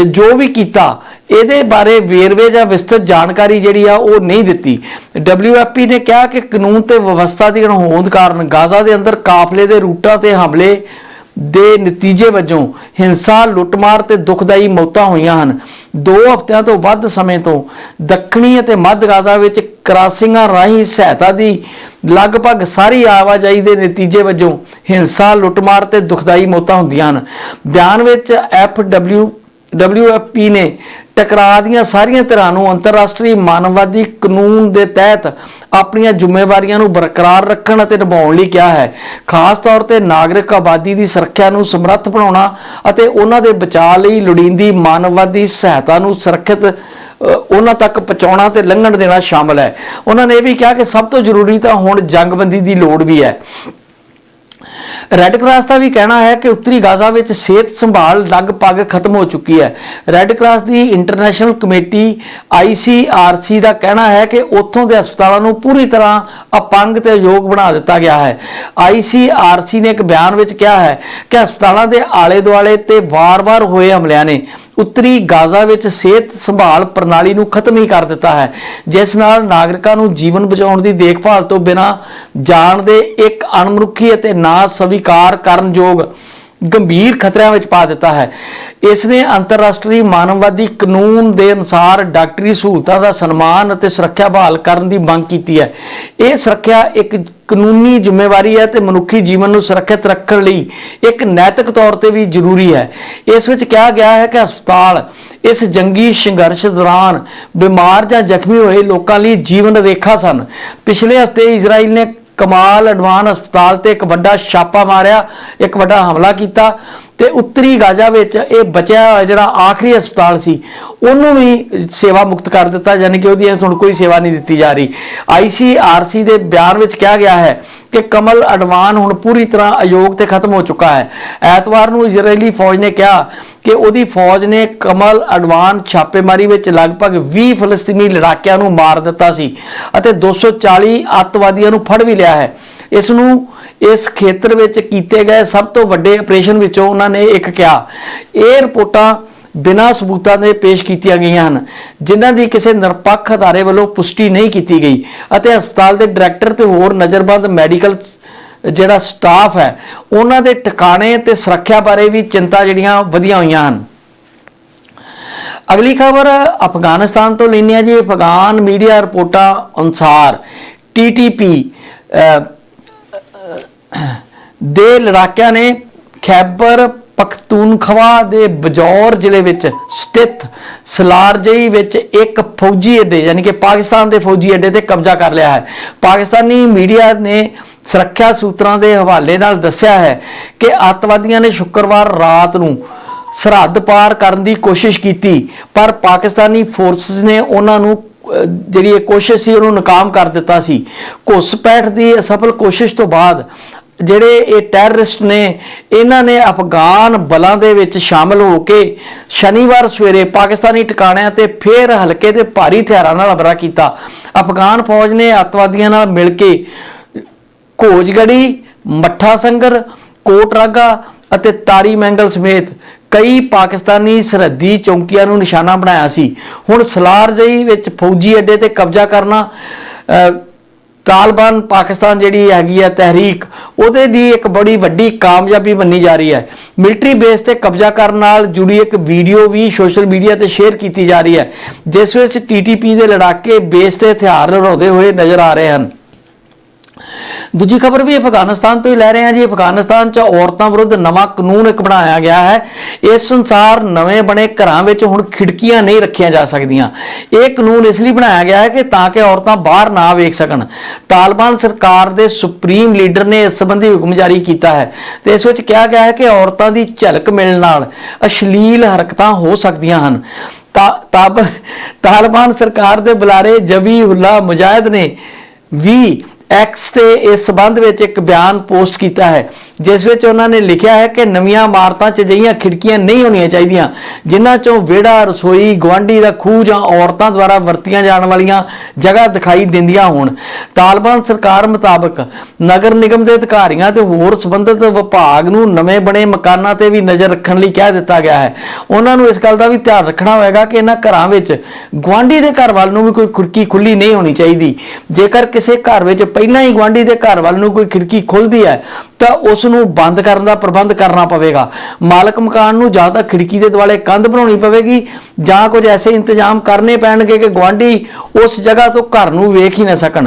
ਜੋ ਵੀ ਕੀਤਾ, ਇਹਦੇ ਬਾਰੇ ਵੇਰਵੇ ਜਾਂ ਵਿਸਤ੍ਰਿਤ ਜਾਣਕਾਰੀ ਜਿਹੜੀ ਆ, ਉਹ ਨਹੀਂ ਦਿੱਤੀ। WFP ਨੇ ਕਿਹਾ ਕਿ ਕਾਨੂੰਨ ਤੇ ਵਿਵਸਥਾ ਦੀ ਅਣਹੋਂਦ ਕਾਰਨ ਗਾਜ਼ਾ ਦੇ ਅੰਦਰ ਕਾਫਲੇ ਦੇ ਰੂਟਾਂ ਤੇ ਹਮਲੇ ਦੇ ਨਤੀਜੇ ਵਜੋਂ ਹਿੰਸਾ, ਲੁੱਟਮਾਰ ਤੇ ਦੁਖਦਾਈ ਮੌਤਾਂ ਹੋਈਆਂ ਹਨ। 2 ਹਫ਼ਤਿਆਂ ਤੋਂ ਵੱਧ ਸਮੇਂ ਤੋਂ ਦੱਖਣੀ ਅਤੇ ਮੱਧ ਗਾਜ਼ਾ ਵਿੱਚ ਕ੍ਰਾਸਿੰਗਾਂ ਰਾਹੀਂ ਸਹਾਇਤਾ ਦੀ ਲਗਭਗ ਸਾਰੀ ਆਵਾਜਾਈ ਦੇ ਨਤੀਜੇ ਵਜੋਂ ਹਿੰਸਾ, ਲੁੱਟਮਾਰ ਤੇ ਦੁਖਦਾਈ ਮੌਤਾਂ ਹੁੰਦੀਆਂ ਹਨ। ਬਿਆਨ ਵਿੱਚ ਐਫ FW WFP ਨੇ ਟਕਰਾਅ ਦੀਆਂ ਸਾਰੀਆਂ ਧਿਰਾਂ ਨੂੰ ਅੰਤਰਰਾਸ਼ਟਰੀ ਮਾਨਵਵਾਦੀ ਕਾਨੂੰਨ ਦੇ ਤਹਿਤ ਆਪਣੀਆਂ ਜ਼ਿੰਮੇਵਾਰੀਆਂ ਨੂੰ ਬਰਕਰਾਰ ਰੱਖਣ ਅਤੇ ਨਿਭਾਉਣ ਲਈ ਕਿਹਾ ਹੈ। ਖਾਸ ਤੌਰ ਤੇ ਨਾਗਰਿਕ ਆਬਾਦੀ ਦੀ ਸੁਰੱਖਿਆ ਨੂੰ ਸਮਰੱਥ ਬਣਾਉਣਾ ਅਤੇ ਉਹਨਾਂ ਦੇ ਬਚਾਅ ਲਈ ਲੋੜੀਂਦੀ ਮਾਨਵਵਾਦੀ ਸਹਾਇਤਾ ਨੂੰ ਸੁਰੱਖਿਅਤ ਉਹਨਾਂ ਤੱਕ ਪਹੁੰਚਾਉਣਾ ਤੇ ਲੰਘਣ ਦੇਣਾ ਸ਼ਾਮਲ ਹੈ। ਉਹਨਾਂ ਨੇ ਇਹ ਵੀ ਕਿਹਾ ਕਿ ਸਭ ਤੋਂ ਜ਼ਰੂਰੀ ਤਾਂ ਹੁਣ ਜੰਗਬੰਦੀ ਦੀ ਲੋੜ ਵੀ ਹੈ। ਰੈੱਡ ਕਰਾਸ ਦਾ ਵੀ ਕਹਿਣਾ ਹੈ ਕਿ ਉੱਤਰੀ ਗਾਜ਼ਾ ਵਿੱਚ ਸਿਹਤ ਸੰਭਾਲ ਲਗਭਗ ਖਤਮ ਹੋ ਚੁੱਕੀ ਹੈ। ਰੈੱਡ ਕਰਾਸ ਦੀ ਇੰਟਰਨੈਸ਼ਨਲ ਕਮੇਟੀ ICRC ਦਾ ਕਹਿਣਾ ਹੈ ਕਿ ਉੱਥੋਂ ਦੇ ਹਸਪਤਾਲਾਂ ਨੂੰ ਪੂਰੀ ਤਰ੍ਹਾਂ ਅਪੰਗ ਤੇ ਯੋਗ ਬਣਾ ਦਿੱਤਾ ਗਿਆ ਹੈ। ICRC ਨੇ ਇੱਕ ਬਿਆਨ ਵਿੱਚ ਕਿਹਾ ਹੈ ਕਿ ਹਸਪਤਾਲਾਂ ਦੇ ਆਲੇ ਦੁਆਲੇ ਤੇ ਵਾਰ-ਵਾਰ ਹੋਏ ਹਮਲਿਆਂ ਨੇ ਉੱਤਰੀ ਗਾਜ਼ਾ ਵਿੱਚ ਸਿਹਤ ਸੰਭਾਲ ਪ੍ਰਣਾਲੀ ਨੂੰ ਖਤਮ ਹੀ ਕਰ ਦਿੱਤਾ ਹੈ, ਜਿਸ ਨਾਲ ਨਾਗਰਿਕਾਂ ਨੂੰ ਜੀਵਨ ਬਚਾਉਣ ਦੀ ਦੇਖਭਾਲ ਤੋਂ ਬਿਨਾਂ ਜਾਣ ਦੇ ਇੱਕ ਅਣਮਨੁੱਖੀ ਅਤੇ ਨਾ ਸਵੀਕਾਰ ਕਰਨਯੋਗ ਗੰਭੀਰ ਖਤਰਿਆਂ ਵਿੱਚ ਪਾ ਦਿੱਤਾ ਹੈ। ਇਸ ਨੇ ਅੰਤਰਰਾਸ਼ਟਰੀ ਮਾਨਵਵਾਦੀ ਕਾਨੂੰਨ ਦੇ ਅਨੁਸਾਰ ਡਾਕਟਰੀ ਸਹੂਲਤਾਂ ਦਾ ਸਨਮਾਨ ਅਤੇ ਸੁਰੱਖਿਆ ਬਹਾਲ ਕਰਨ ਦੀ ਮੰਗ ਕੀਤੀ ਹੈ। ਇਹ ਸੁਰੱਖਿਆ ਇੱਕ ਕਾਨੂੰਨੀ ਜ਼ਿੰਮੇਵਾਰੀ ਹੈ ਤੇ ਮਨੁੱਖੀ ਜੀਵਨ ਨੂੰ ਸੁਰੱਖਿਅਤ ਰੱਖਣ ਲਈ ਇੱਕ ਨੈਤਿਕ ਤੌਰ ਤੇ ਵੀ ਜ਼ਰੂਰੀ ਹੈ। ਇਸ ਵਿੱਚ ਕਿਹਾ ਗਿਆ ਹੈ ਕਿ ਹਸਪਤਾਲ ਇਸ ਜੰਗੀ ਸੰਘਰਸ਼ ਦੌਰਾਨ ਬਿਮਾਰ ਜਾਂ ਜ਼ਖਮੀ ਹੋਏ ਲੋਕਾਂ ਲਈ ਜੀਵਨ ਰੇਖਾ ਸਨ। ਪਿਛਲੇ ਹਫ਼ਤੇ ਇਜ਼ਰਾਈਲ ਨੇ ਕਮਾਲ ਅਡਵਾਨ ਹਸਪਤਾਲ ਤੇ ਇੱਕ ਵੱਡਾ ਛਾਪਾ ਮਾਰਿਆ, ਇੱਕ ਵੱਡਾ ਹਮਲਾ ਕੀਤਾ। ਤੇ ਉੱਤਰੀ ਗਾਜ਼ਾ ਵਿੱਚ ਇਹ ਬਚਿਆ ਜਿਹੜਾ ਆਖਰੀ ਹਸਪਤਾਲ ਸੀ, ਉਹਨੂੰ ਵੀ ਸੇਵਾ ਮੁਕਤ ਕਰ ਦਿੱਤਾ, ਯਾਨੀ ਕਿ ਉਹਦੀ ਹੁਣ ਕੋਈ ਸੇਵਾ ਨਹੀਂ ਦਿੱਤੀ ਜਾ ਰਹੀ। ਆਈਸੀਆਰਸੀ ਦੇ ਬਿਆਨ ਵਿੱਚ ਕਿਹਾ ਗਿਆ ਹੈ ਕਿ ਕਮਲ ਅਡਵਾਨ ਹੁਣ ਪੂਰੀ ਤਰ੍ਹਾਂ ਅਯੋਗ ਤੇ ਖਤਮ ਹੋ ਚੁੱਕਾ ਹੈ। ਐਤਵਾਰ ਨੂੰ ਇਜ਼ਰਾਈਲੀ ਫੌਜ ਨੇ ਕਿਹਾ ਕਿ ਉਹਦੀ ਫੌਜ ਨੇ ਕਮਲ ਅਡਵਾਨ ਛਾਪੇਮਾਰੀ ਵਿੱਚ ਲਗਭਗ 20 ਫਲਸਤੀਨੀ ਲੜਾਕਿਆਂ ਨੂੰ ਮਾਰ ਦਿੱਤਾ ਸੀ ਅਤੇ 240 ਅੱਤਵਾਦੀਆਂ ਨੂੰ ਫੜ ਵੀ ਲਿਆ ਹੈ। ਇਸ ਨੂੰ ਇਸ ਖੇਤਰ ਵਿੱਚ ਕੀਤੇ ਗਏ ਸਭ ਤੋਂ ਵੱਡੇ ਆਪਰੇਸ਼ਨ ਵਿੱਚੋਂ ਉਹਨਾਂ ਨੇ ਇੱਕ ਕਿਹਾ। ਇਹ ਰਿਪੋਰਟਾਂ ਬਿਨਾਂ ਸਬੂਤਾਂ ਦੇ ਪੇਸ਼ ਕੀਤੀਆਂ ਗਈਆਂ ਹਨ, ਜਿਨ੍ਹਾਂ ਦੀ ਕਿਸੇ ਨਿਰਪੱਖ ਅਦਾਰੇ ਵੱਲੋਂ ਪੁਸ਼ਟੀ ਨਹੀਂ ਕੀਤੀ ਗਈ ਅਤੇ ਹਸਪਤਾਲ ਦੇ ਡਾਇਰੈਕਟਰ ਤੇ ਹੋਰ ਨਜ਼ਰਬੰਦ ਮੈਡੀਕਲ ਜਿਹੜਾ ਸਟਾਫ ਹੈ, ਉਹਨਾਂ ਦੇ ਟਿਕਾਣੇ ਤੇ ਸੁਰੱਖਿਆ ਬਾਰੇ ਵੀ ਚਿੰਤਾ ਜਿਹੜੀਆਂ ਵਧੀਆਂ ਹੋਈਆਂ ਹਨ। ਅਗਲੀ ਖਬਰ, ਅਫਗਾਨਿਸਤਾਨ ਤੋਂ ਲੈਣੀ ਹੈ ਜੀ ਅਫਗਾਨ ਮੀਡੀਆ ਰਿਪੋਰਟਾਂ ਅਨੁਸਾਰ ਟੀਟੀਪੀ ਦੇ ਲੜਾਕਿਆਂ ਨੇ ਖੈਬਰ ਪਖਤੂਨਖਵਾ ਦੇ ਬਜੌਰ ਜ਼ਿਲ੍ਹੇ ਵਿੱਚ ਸਥਿਤ ਸਲਾਰਜਈ ਵਿੱਚ ਇੱਕ ਫੌਜੀ ਅੱਡੇ, ਯਾਨੀ ਕਿ ਪਾਕਿਸਤਾਨ ਦੇ ਫੌਜੀ ਅੱਡੇ ਤੇ ਕਬਜ਼ਾ ਕਰ ਲਿਆ ਹੈ। ਪਾਕਿਸਤਾਨੀ ਮੀਡੀਆ ਨੇ ਸੁਰੱਖਿਆ ਸੂਤਰਾਂ ਦੇ ਹਵਾਲੇ ਨਾਲ ਦੱਸਿਆ ਹੈ ਕਿ ਅੱਤਵਾਦੀਆਂ ਨੇ ਸ਼ੁੱਕਰਵਾਰ ਰਾਤ ਨੂੰ ਸਰਹੱਦ ਪਾਰ ਕਰਨ ਦੀ ਕੋਸ਼ਿਸ਼ ਕੀਤੀ, ਪਰ ਪਾਕਿਸਤਾਨੀ ਫੋਰਸਸ ਨੇ ਉਹਨਾਂ ਨੂੰ ਜਿਹੜੀ ਇਹ ਕੋਸ਼ਿਸ਼ ਸੀ, ਉਹਨੂੰ ਨਾਕਾਮ ਕਰ ਦਿੱਤਾ ਸੀ। ਘੁਸਪੈਠ ਦੀ ਅਸਫਲ ਕੋਸ਼ਿਸ਼ ਤੋਂ ਬਾਅਦ ਜਿਹੜੇ ਇਹ ਟੈਰਰਿਸਟ ਨੇ, ਇਹਨਾਂ ਨੇ ਅਫਗਾਨ ਬਲਾਂ ਦੇ ਵਿੱਚ ਸ਼ਾਮਲ ਹੋ ਕੇ ਸ਼ਨੀਵਾਰ ਸਵੇਰੇ ਪਾਕਿਸਤਾਨੀ ਟਿਕਾਣਿਆਂ ਤੇ ਫੇਰ ਹਲਕੇ ਤੇ ਭਾਰੀ ਹਥਿਆਰਾਂ ਨਾਲ ਹਮਲਾ ਕੀਤਾ। ਅਫਗਾਨ ਫੌਜ ਨੇ ਅੱਤਵਾਦੀਆਂ ਨਾਲ ਮਿਲ ਕੇ ਕੋਜਗੜੀ ਮੱਠਾ ਸੰਗਰ ਕੋਟਰਾਗਾ ਅਤੇ ਤਾਰੀ ਮੈਂਗਲ ਸਮੇਤ ਕਈ ਪਾਕਿਸਤਾਨੀ ਸਰਹੱਦੀ ਚੌਂਕੀਆਂ ਨੂੰ ਨਿਸ਼ਾਨਾ ਬਣਾਇਆ ਸੀ। ਹੁਣ ਸਲਾਰਜਈ ਵਿੱਚ ਫੌਜੀ ਅੱਡੇ ਤੇ ਕਬਜ਼ਾ ਕਰਨਾ ਤਾਲਿਬਾਨ ਪਾਕਿਸਤਾਨ ਜਿਹੜੀ ਹੈਗੀ ਹੈ ਤਹਿਰੀਕ, ਉਹਦੇ ਦੀ ਇੱਕ ਬੜੀ ਵੱਡੀ ਕਾਮਯਾਬੀ ਮੰਨੀ ਜਾ ਰਹੀ ਹੈ। ਮਿਲਟਰੀ ਬੇਸ ਤੇ ਕਬਜ਼ਾ ਕਰਨ ਨਾਲ ਜੁੜੀ ਇੱਕ ਵੀਡੀਓ ਵੀ ਸੋਸ਼ਲ ਮੀਡੀਆ ਤੇ ਸ਼ੇਅਰ ਕੀਤੀ ਜਾ ਰਹੀ ਹੈ, ਜਿਸ ਵਿੱਚ ਟੀਟੀਪੀ ਦੇ ਲੜਾਕੇ ਬੇਸ ਤੇ ਹਥਿਆਰ ਲੜਾਉਂਦੇ ਹੋਏ ਨਜ਼ਰ ਆ ਰਹੇ ਹਨ। ਦੂਜੀ ਖਬਰ ਵੀ ਅਫਗਾਨਿਸਤਾਨ ਤੋਂ ਹੀ ਲੈ ਰਹੇ ਹਾਂ ਜੀ। ਅਫਗਾਨਿਸਤਾਨ 'ਚ ਔਰਤਾਂ ਵਿਰੁੱਧ ਨਵਾਂ ਕਾਨੂੰਨ ਇੱਕ ਬਣਾਇਆ ਗਿਆ ਹੈ। ਇਸ ਅਨੁਸਾਰ ਨਵੇਂ ਬਣੇ ਘਰਾਂ ਵਿੱਚ ਹੁਣ ਖਿੜਕੀਆਂ ਨਹੀਂ ਰੱਖੀਆਂ ਜਾ ਸਕਦੀਆਂ। ਇਹ ਕਾਨੂੰਨ ਇਸ ਲਈ ਬਣਾਇਆ ਗਿਆ ਹੈ ਕਿ ਤਾਂ ਕਿ ਔਰਤਾਂ ਬਾਹਰ ਨਾ ਵੇਖ ਸਕਣ। ਤਾਲਿਬਾਨ ਸਰਕਾਰ ਦੇ ਸੁਪਰੀਮ ਲੀਡਰ ਨੇ ਇਸ ਸੰਬੰਧੀ ਹੁਕਮ ਜਾਰੀ ਕੀਤਾ ਹੈ ਤੇ ਇਸ ਵਿੱਚ ਕਿਹਾ ਗਿਆ ਹੈ ਕਿ ਔਰਤਾਂ ਦੀ ਝਲਕ ਮਿਲਣ ਨਾਲ ਅਸ਼ਲੀਲ ਹਰਕਤਾਂ ਹੋ ਸਕਦੀਆਂ ਹਨ। ਤਾ- ਤਾਬ, ਤਾਲਿਬਾਨ ਸਰਕਾਰ ਦੇ ਬੁਲਾਰੇ ਜਬੀਹੁੱਲਾ ਮੁਜਾਹਿਦ ਨੇ ਵੀ ਐਕਸ ਤੇ ਇਸ ਸਬੰਧ ਵਿੱਚ ਇੱਕ ਬਿਆਨ ਪੋਸਟ ਕੀਤਾ ਹੈ, ਜਿਸ ਵਿੱਚ ਉਹਨਾਂ ਨੇ ਲਿਖਿਆ ਹੈ ਕਿ ਨਵੀਆਂ ਇਮਾਰਤਾਂ 'ਚ ਅਜਿਹੀਆਂ ਖਿੜਕੀਆਂ ਨਹੀਂ ਹੋਣੀਆਂ ਚਾਹੀਦੀਆਂ, ਜਿਨ੍ਹਾਂ 'ਚੋਂ ਵਿਹੜਾ, ਰਸੋਈ, ਗੁਆਂਢੀ ਦਾ ਖੂਹ ਜਾਂ ਔਰਤਾਂ ਦੁਆਰਾ ਵਰਤੀਆਂ ਜਾਣ ਵਾਲੀਆਂ ਜਗ੍ਹਾ ਦਿਖਾਈ ਦਿੰਦੀਆਂ ਹੋਣ। ਤਾਲਿਬਾਨ ਸਰਕਾਰ ਮੁਤਾਬਕ ਨਗਰ ਨਿਗਮ ਦੇ ਅਧਿਕਾਰੀਆਂ ਤੇ ਹੋਰ ਸੰਬੰਧਿਤ ਵਿਭਾਗ ਨੂੰ ਨਵੇਂ ਬਣੇ ਮਕਾਨਾਂ ਤੇ ਵੀ ਨਜ਼ਰ ਰੱਖਣ ਲਈ ਕਹਿ ਦਿੱਤਾ ਗਿਆ ਹੈ। ਉਹਨਾਂ ਨੂੰ ਇਸ ਗੱਲ ਦਾ ਵੀ ਧਿਆਨ ਰੱਖਣਾ ਹੋਵੇਗਾ ਕਿ ਇਹਨਾਂ ਘਰਾਂ ਵਿੱਚ ਗੁਆਂਢੀ ਦੇ ਘਰ ਵੱਲ ਨੂੰ ਵੀ ਕੋਈ ਖਿੜਕੀ ਖੁੱਲੀ ਨਹੀਂ ਹੋਣੀ ਚਾਹੀਦੀ। ਜੇਕਰ ਕਿਸੇ ਘਰ ਵਿੱਚ ਪਹਿਲਾਂ ਹੀ ਗੁਆਂਢੀ ਦੇ ਘਰ ਵੱਲ ਨੂੰ ਕੋਈ ਖਿੜਕੀ ਖੁੱਲਦੀ ਹੈ, ਤਾਂ ਉਸ ਨੂੰ ਬੰਦ ਕਰਨ ਦਾ ਪ੍ਰਬੰਧ ਕਰਨਾ ਪਵੇਗਾ। ਮਾਲਕ ਮਕਾਨ ਨੂੰ ਜਾਂ ਤਾਂ ਖਿੜਕੀ ਦੇ ਦੁਆਲੇ ਕੰਧ ਬਣਾਉਣੀ ਪਵੇਗੀ, ਜਾਂ ਕੁਝ ਐਸੇ ਇੰਤਜ਼ਾਮ ਕਰਨੇ ਪੈਣਗੇ ਕਿ ਗੁਆਂਢੀ ਉਸ ਜਗ੍ਹਾ ਤੋਂ ਘਰ ਨੂੰ ਵੇਖ ਹੀ ਨਾ ਸਕਣ।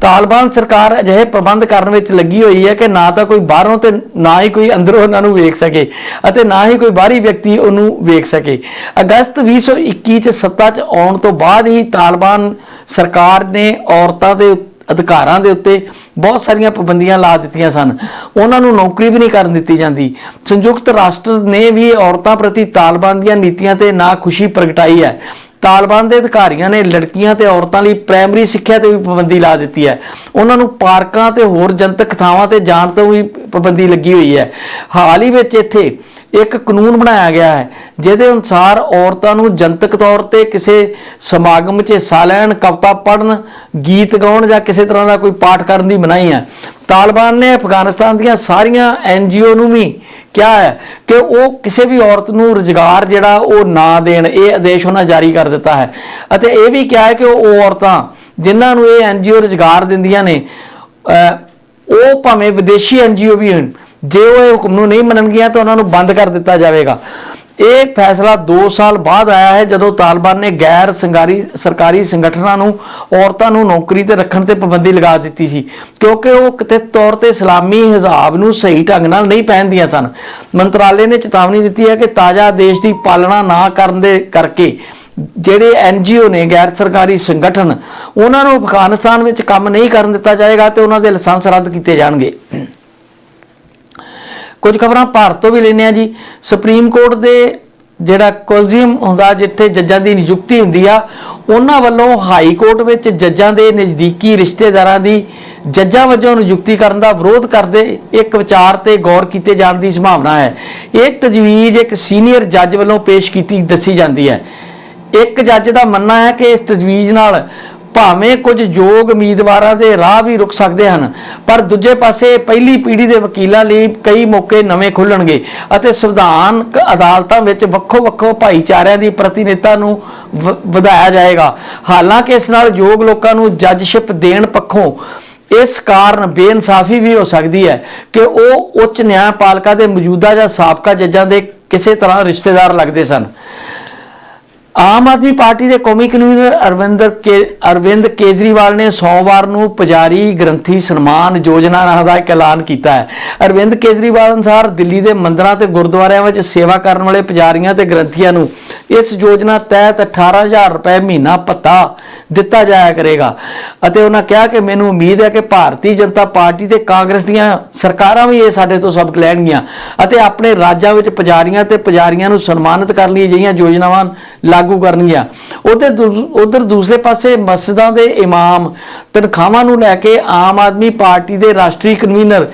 ਤਾਲਿਬਾਨ ਸਰਕਾਰ ਅਜਿਹੇ ਪ੍ਰਬੰਧ ਕਰਨ ਵਿੱਚ ਲੱਗੀ ਹੋਈ ਹੈ ਕਿ ਨਾ ਤਾਂ ਕੋਈ ਬਾਹਰੋਂ ਤੇ ਨਾ ਹੀ ਕੋਈ ਅੰਦਰੋਂ ਉਹਨਾਂ ਨੂੰ ਵੇਖ ਸਕੇ ਅਤੇ ਨਾ ਹੀ ਕੋਈ ਬਾਹਰੀ ਵਿਅਕਤੀ ਉਹਨੂੰ ਵੇਖ ਸਕੇ। ਅਗਸਤ 2021 ਚ ਸੱਤਾ 'ਚ ਆਉਣ ਤੋਂ ਬਾਅਦ ਹੀ ਤਾਲਿਬਾਨ ਸਰਕਾਰ ਨੇ ਔਰਤਾਂ ਦੇ ਅਧਿਕਾਰਾਂ ਦੇ ਉੱਤੇ ਬਹੁਤ ਸਾਰੀਆਂ ਪਾਬੰਦੀਆਂ ਲਾ ਦਿੱਤੀਆਂ ਸਨ। ਉਹਨਾਂ ਨੂੰ ਨੌਕਰੀ ਵੀ ਨਹੀਂ ਕਰਨ ਦਿੱਤੀ ਜਾਂਦੀ। ਸੰਯੁਕਤ ਰਾਸ਼ਟਰ ਨੇ ਵੀ ਔਰਤਾਂ ਪ੍ਰਤੀ ਤਾਲਿਬਾਨ ਦੀਆਂ ਨੀਤੀਆਂ ਤੇ ਨਾ ਖੁਸ਼ੀ ਪ੍ਰਗਟਾਈ ਹੈ। ਤਾਲਿਬਾਨ ਦੇ ਅਧਿਕਾਰੀਆਂ ਨੇ ਲੜਕੀਆਂ ਤੇ ਔਰਤਾਂ ਲਈ ਪ੍ਰਾਇਮਰੀ ਸਿੱਖਿਆ ਤੇ ਵੀ ਪਾਬੰਦੀ ਲਾ ਦਿੱਤੀ ਹੈ। ਉਹਨਾਂ ਨੂੰ ਪਾਰਕਾਂ ਤੇ ਹੋਰ ਜਨਤਕ ਥਾਵਾਂ ਤੇ ਜਾਣ ਤੋਂ ਵੀ ਪਾਬੰਦੀ ਲੱਗੀ ਹੋਈ ਹੈ। ਹਾਲ ਹੀ ਵਿੱਚ ਇੱਥੇ ਇੱਕ ਕਾਨੂੰਨ ਬਣਾਇਆ ਗਿਆ ਹੈ, ਜਿਹਦੇ ਅਨੁਸਾਰ ਔਰਤਾਂ ਨੂੰ ਜਨਤਕ ਤੌਰ ਤੇ ਕਿਸੇ ਸਮਾਗਮ 'ਚ ਹਿੱਸਾ ਲੈਣ, ਕਵਿਤਾ ਪੜ੍ਹਨ, ਗੀਤ ਗਾਉਣ ਜਾਂ ਕਿਸੇ ਤਰ੍ਹਾਂ ਦਾ ਕੋਈ ਪਾਠ ਕਰਨ ਦੀ ਮਨਾਹੀ ਹੈ। ਤਾਲਿਬਾਨ ਨੇ ਅਫਗਾਨਿਸਤਾਨ ਦੀਆਂ ਸਾਰੀਆਂ ਐਨਜੀਓ ਨੂੰ ਵੀ ਕਿਹਾ ਹੈ ਕਿ ਉਹ ਕਿਸੇ ਵੀ ਔਰਤ ਨੂੰ ਰੁਜ਼ਗਾਰ ਜਿਹੜਾ ਉਹ ਨਾ ਦੇਣ, ਇਹ ਆਦੇਸ਼ ਉਹਨਾਂ ਜਾਰੀ ਕਰ ਦਿੱਤਾ ਹੈ। ਅਤੇ ਇਹ ਵੀ ਕਿਹਾ ਹੈ ਕਿ ਉਹ ਔਰਤਾਂ ਜਿਨ੍ਹਾਂ ਨੂੰ ਇਹ ਐਨਜੀਓ ਰੁਜ਼ਗਾਰ ਦਿੰਦੀਆਂ ਨੇ ਉਹ ਭਾਵੇਂ ਵਿਦੇਸ਼ੀ ਐਨਜੀਓ ਵੀ ਹੋਣ ਜੇ ਉਹ ਇਹ ਹੁਕਮ ਨੂੰ ਨਹੀਂ ਮੰਨਣਗੀਆਂ ਤਾਂ ਉਹਨਾਂ ਨੂੰ ਬੰਦ ਕਰ ਦਿੱਤਾ ਜਾਵੇਗਾ। ਇਹ ਫੈਸਲਾ 2 ਸਾਲ ਬਾਅਦ ਆਇਆ ਹੈ, ਜਦੋਂ ਤਾਲਿਬਾਨ ਨੇ ਗੈਰ ਸੰਗਾਰੀ ਸਰਕਾਰੀ ਸੰਗਠਨਾਂ ਨੂੰ, ਔਰਤਾਂ ਨੂੰ ਨੌਕਰੀ ਤੇ ਰੱਖਣ ਤੇ ਪਾਬੰਦੀ ਲਗਾ ਦਿੱਤੀ ਸੀ, ਕਿਉਂਕਿ ਉਹ ਕਿਤੇ ਤੌਰ ਤੇ ਇਸਲਾਮੀ ਹਿਜ਼ਾਬ ਨੂੰ ਸਹੀ ਢੰਗ ਨਾਲ ਨਹੀਂ ਪਹਿਨਦੀਆਂ ਸਨ। ਮੰਤਰਾਲੇ ਨੇ ਚੇਤਾਵਨੀ ਦਿੱਤੀ ਹੈ ਕਿ ਤਾਜ਼ਾ ਆਦੇਸ਼ ਦੀ ਪਾਲਣਾ ਨਾ ਕਰਨ ਦੇ ਕਰਕੇ ਜਿਹੜੇ ਐਨਜੀਓ ਨੇ ਗੈਰ ਸਰਕਾਰੀ ਸੰਗਠਨ, ਉਹਨਾਂ ਨੂੰ ਅਫਗਾਨਿਸਤਾਨ ਵਿੱਚ ਕੰਮ ਨਹੀਂ ਕਰਨ ਦਿੱਤਾ ਜਾਏਗਾ ਤੇ ਉਹਨਾਂ ਦੇ ਲਾਇਸੈਂਸ ਰੱਦ ਕੀਤੇ ਜਾਣਗੇ। ਕੁਝ ਖਬਰਾਂ ਭਾਰਤ ਤੋਂ ਵੀ ਲੈਂਦੇ ਆ ਜੀ। ਸੁਪਰੀਮ ਕੋਰਟ ਦੇ ਜਿਹੜਾ ਕੋਲਜੀਅਮ ਹੁੰਦਾ, ਜਿੱਥੇ ਜੱਜਾਂ ਦੀ ਨਿਯੁਕਤੀ ਹੁੰਦੀ ਆ, ਉਹਨਾਂ ਵੱਲੋਂ ਹਾਈ ਕੋਰਟ ਵਿੱਚ ਜੱਜਾਂ ਦੇ ਨਜ਼ਦੀਕੀ ਰਿਸ਼ਤੇਦਾਰਾਂ ਦੀ ਜੱਜਾਂ ਵਜੋਂ ਨਿਯੁਕਤੀ ਕਰਨ ਦਾ ਵਿਰੋਧ ਕਰਦੇ ਇੱਕ ਵਿਚਾਰ ਤੇ ਗੌਰ ਕੀਤੇ ਜਾਣ ਦੀ ਸੰਭਾਵਨਾ ਹੈ। ਇਹ ਤਜਵੀਜ਼ ਇੱਕ ਸੀਨੀਅਰ ਜੱਜ ਵੱਲੋਂ ਪੇਸ਼ ਕੀਤੀ ਦੱਸੀ ਜਾਂਦੀ ਹੈ। ਇੱਕ ਜੱਜ ਦਾ ਮੰਨਣਾ ਹੈ ਕਿ ਇਸ ਤਜਵੀਜ਼ ਨਾਲ ਭਾਵੇਂ ਕੁਝ ਯੋਗ ਉਮੀਦਵਾਰਾਂ ਦੇ ਰਾਹ ਵੀ ਰੁਕ ਸਕਦੇ ਹਨ, ਪਰ ਦੂਜੇ ਪਾਸੇ ਪਹਿਲੀ ਪੀੜ੍ਹੀ ਦੇ ਵਕੀਲਾਂ ਲਈ ਕਈ ਮੌਕੇ ਨਵੇਂ ਖੁੱਲਣਗੇ ਅਤੇ ਸੰਵਿਧਾਨਕ ਅਦਾਲਤਾਂ ਵਿੱਚ ਵੱਖੋ-ਵੱਖੋ ਭਾਈਚਾਰਿਆਂ ਦੀ ਪ੍ਰਤੀਨਿਧਤਾ ਨੂੰ ਵਧਾਇਆ ਜਾਏਗਾ। ਹਾਲਾਂਕਿ ਇਸ ਨਾਲ ਯੋਗ ਲੋਕਾਂ ਨੂੰ ਜੱਜਸ਼ਿਪ ਦੇਣ ਪੱਖੋਂ ਇਸ ਕਾਰਨ ਬੇਇਨਸਾਫੀ ਵੀ ਹੋ ਸਕਦੀ ਹੈ ਕਿ ਉਹ ਉੱਚ ਨਿਆਂਪਾਲਕਾ ਦੇ ਮੌਜੂਦਾ ਜਾਂ ਸਾਬਕਾ ਜੱਜਾਂ ਦੇ ਕਿਸੇ ਤਰ੍ਹਾਂ ਰਿਸ਼ਤੇਦਾਰ ਲੱਗਦੇ ਸਨ। ਆਮ ਆਦਮੀ ਪਾਰਟੀ ਦੇ ਕੌਮੀ ਕਨਵੀਨਰ ਅਰਵਿੰਦਰ ਕੇ, ਅਰਵਿੰਦ ਕੇਜਰੀਵਾਲ ਨੇ ਸੋਮਵਾਰ ਨੂੰ ਪੁਜਾਰੀ ਗ੍ਰੰਥੀ ਸਨਮਾਨ ਯੋਜਨਾ ਨਾਂ ਦਾ ਇੱਕ ਐਲਾਨ ਕੀਤਾ ਹੈ। ਅਰਵਿੰਦ ਕੇਜਰੀਵਾਲ ਅਨੁਸਾਰ ਦਿੱਲੀ ਦੇ ਮੰਦਰਾਂ ਤੇ ਗੁਰਦੁਆਰਿਆਂ ਵਿੱਚ ਸੇਵਾ ਕਰਨ ਵਾਲੇ ਪੁਜਾਰੀਆਂ ਤੇ ਗ੍ਰੰਥੀਆਂ ਨੂੰ ਇਸ ਯੋਜਨਾ ਤਹਿਤ 18000 ਰੁਪਏ ਮਹੀਨਾ ਭੱਤਾ ਦਿੱਤਾ ਜਾਇਆ ਕਰੇਗਾ। ਅਤੇ ਉਹਨਾਂ ਕਿਹਾ ਕਿ ਮੈਨੂੰ ਉਮੀਦ ਹੈ ਕਿ ਭਾਰਤੀ ਜਨਤਾ ਪਾਰਟੀ ਤੇ ਕਾਂਗਰਸ ਦੀਆਂ ਸਰਕਾਰਾਂ ਵੀ ਇਹ ਸਾਡੇ ਤੋਂ ਸਬਕ ਲੈਣਗੀਆਂ ਅਤੇ ਆਪਣੇ ਰਾਜਾਂ ਵਿੱਚ ਪੁਜਾਰੀਆਂ ਤੇ ਪੁਜਾਰੀਆਂ ਨੂੰ ਸਨਮਾਨਿਤ ਕਰਨ ਲਈ ਅਜਿਹੀਆਂ ਯੋਜਨਾਵਾਂ ਲਾਗੂ ਕਰਨਗੀਆਂ। ਉਹਦੇ ਉਧਰ ਦੂਸਰੇ ਪਾਸੇ ਮਸਜਿਦਾਂ ਦੇ ਇਮਾਮ ਤਨਖਾਹਾਂ ਨੂੰ ਲੈ ਕੇ ਆਮ ਆਦਮੀ ਪਾਰਟੀ ਦੇ ਰਾਸ਼ਟਰੀ ਕਨਵੀਨਰ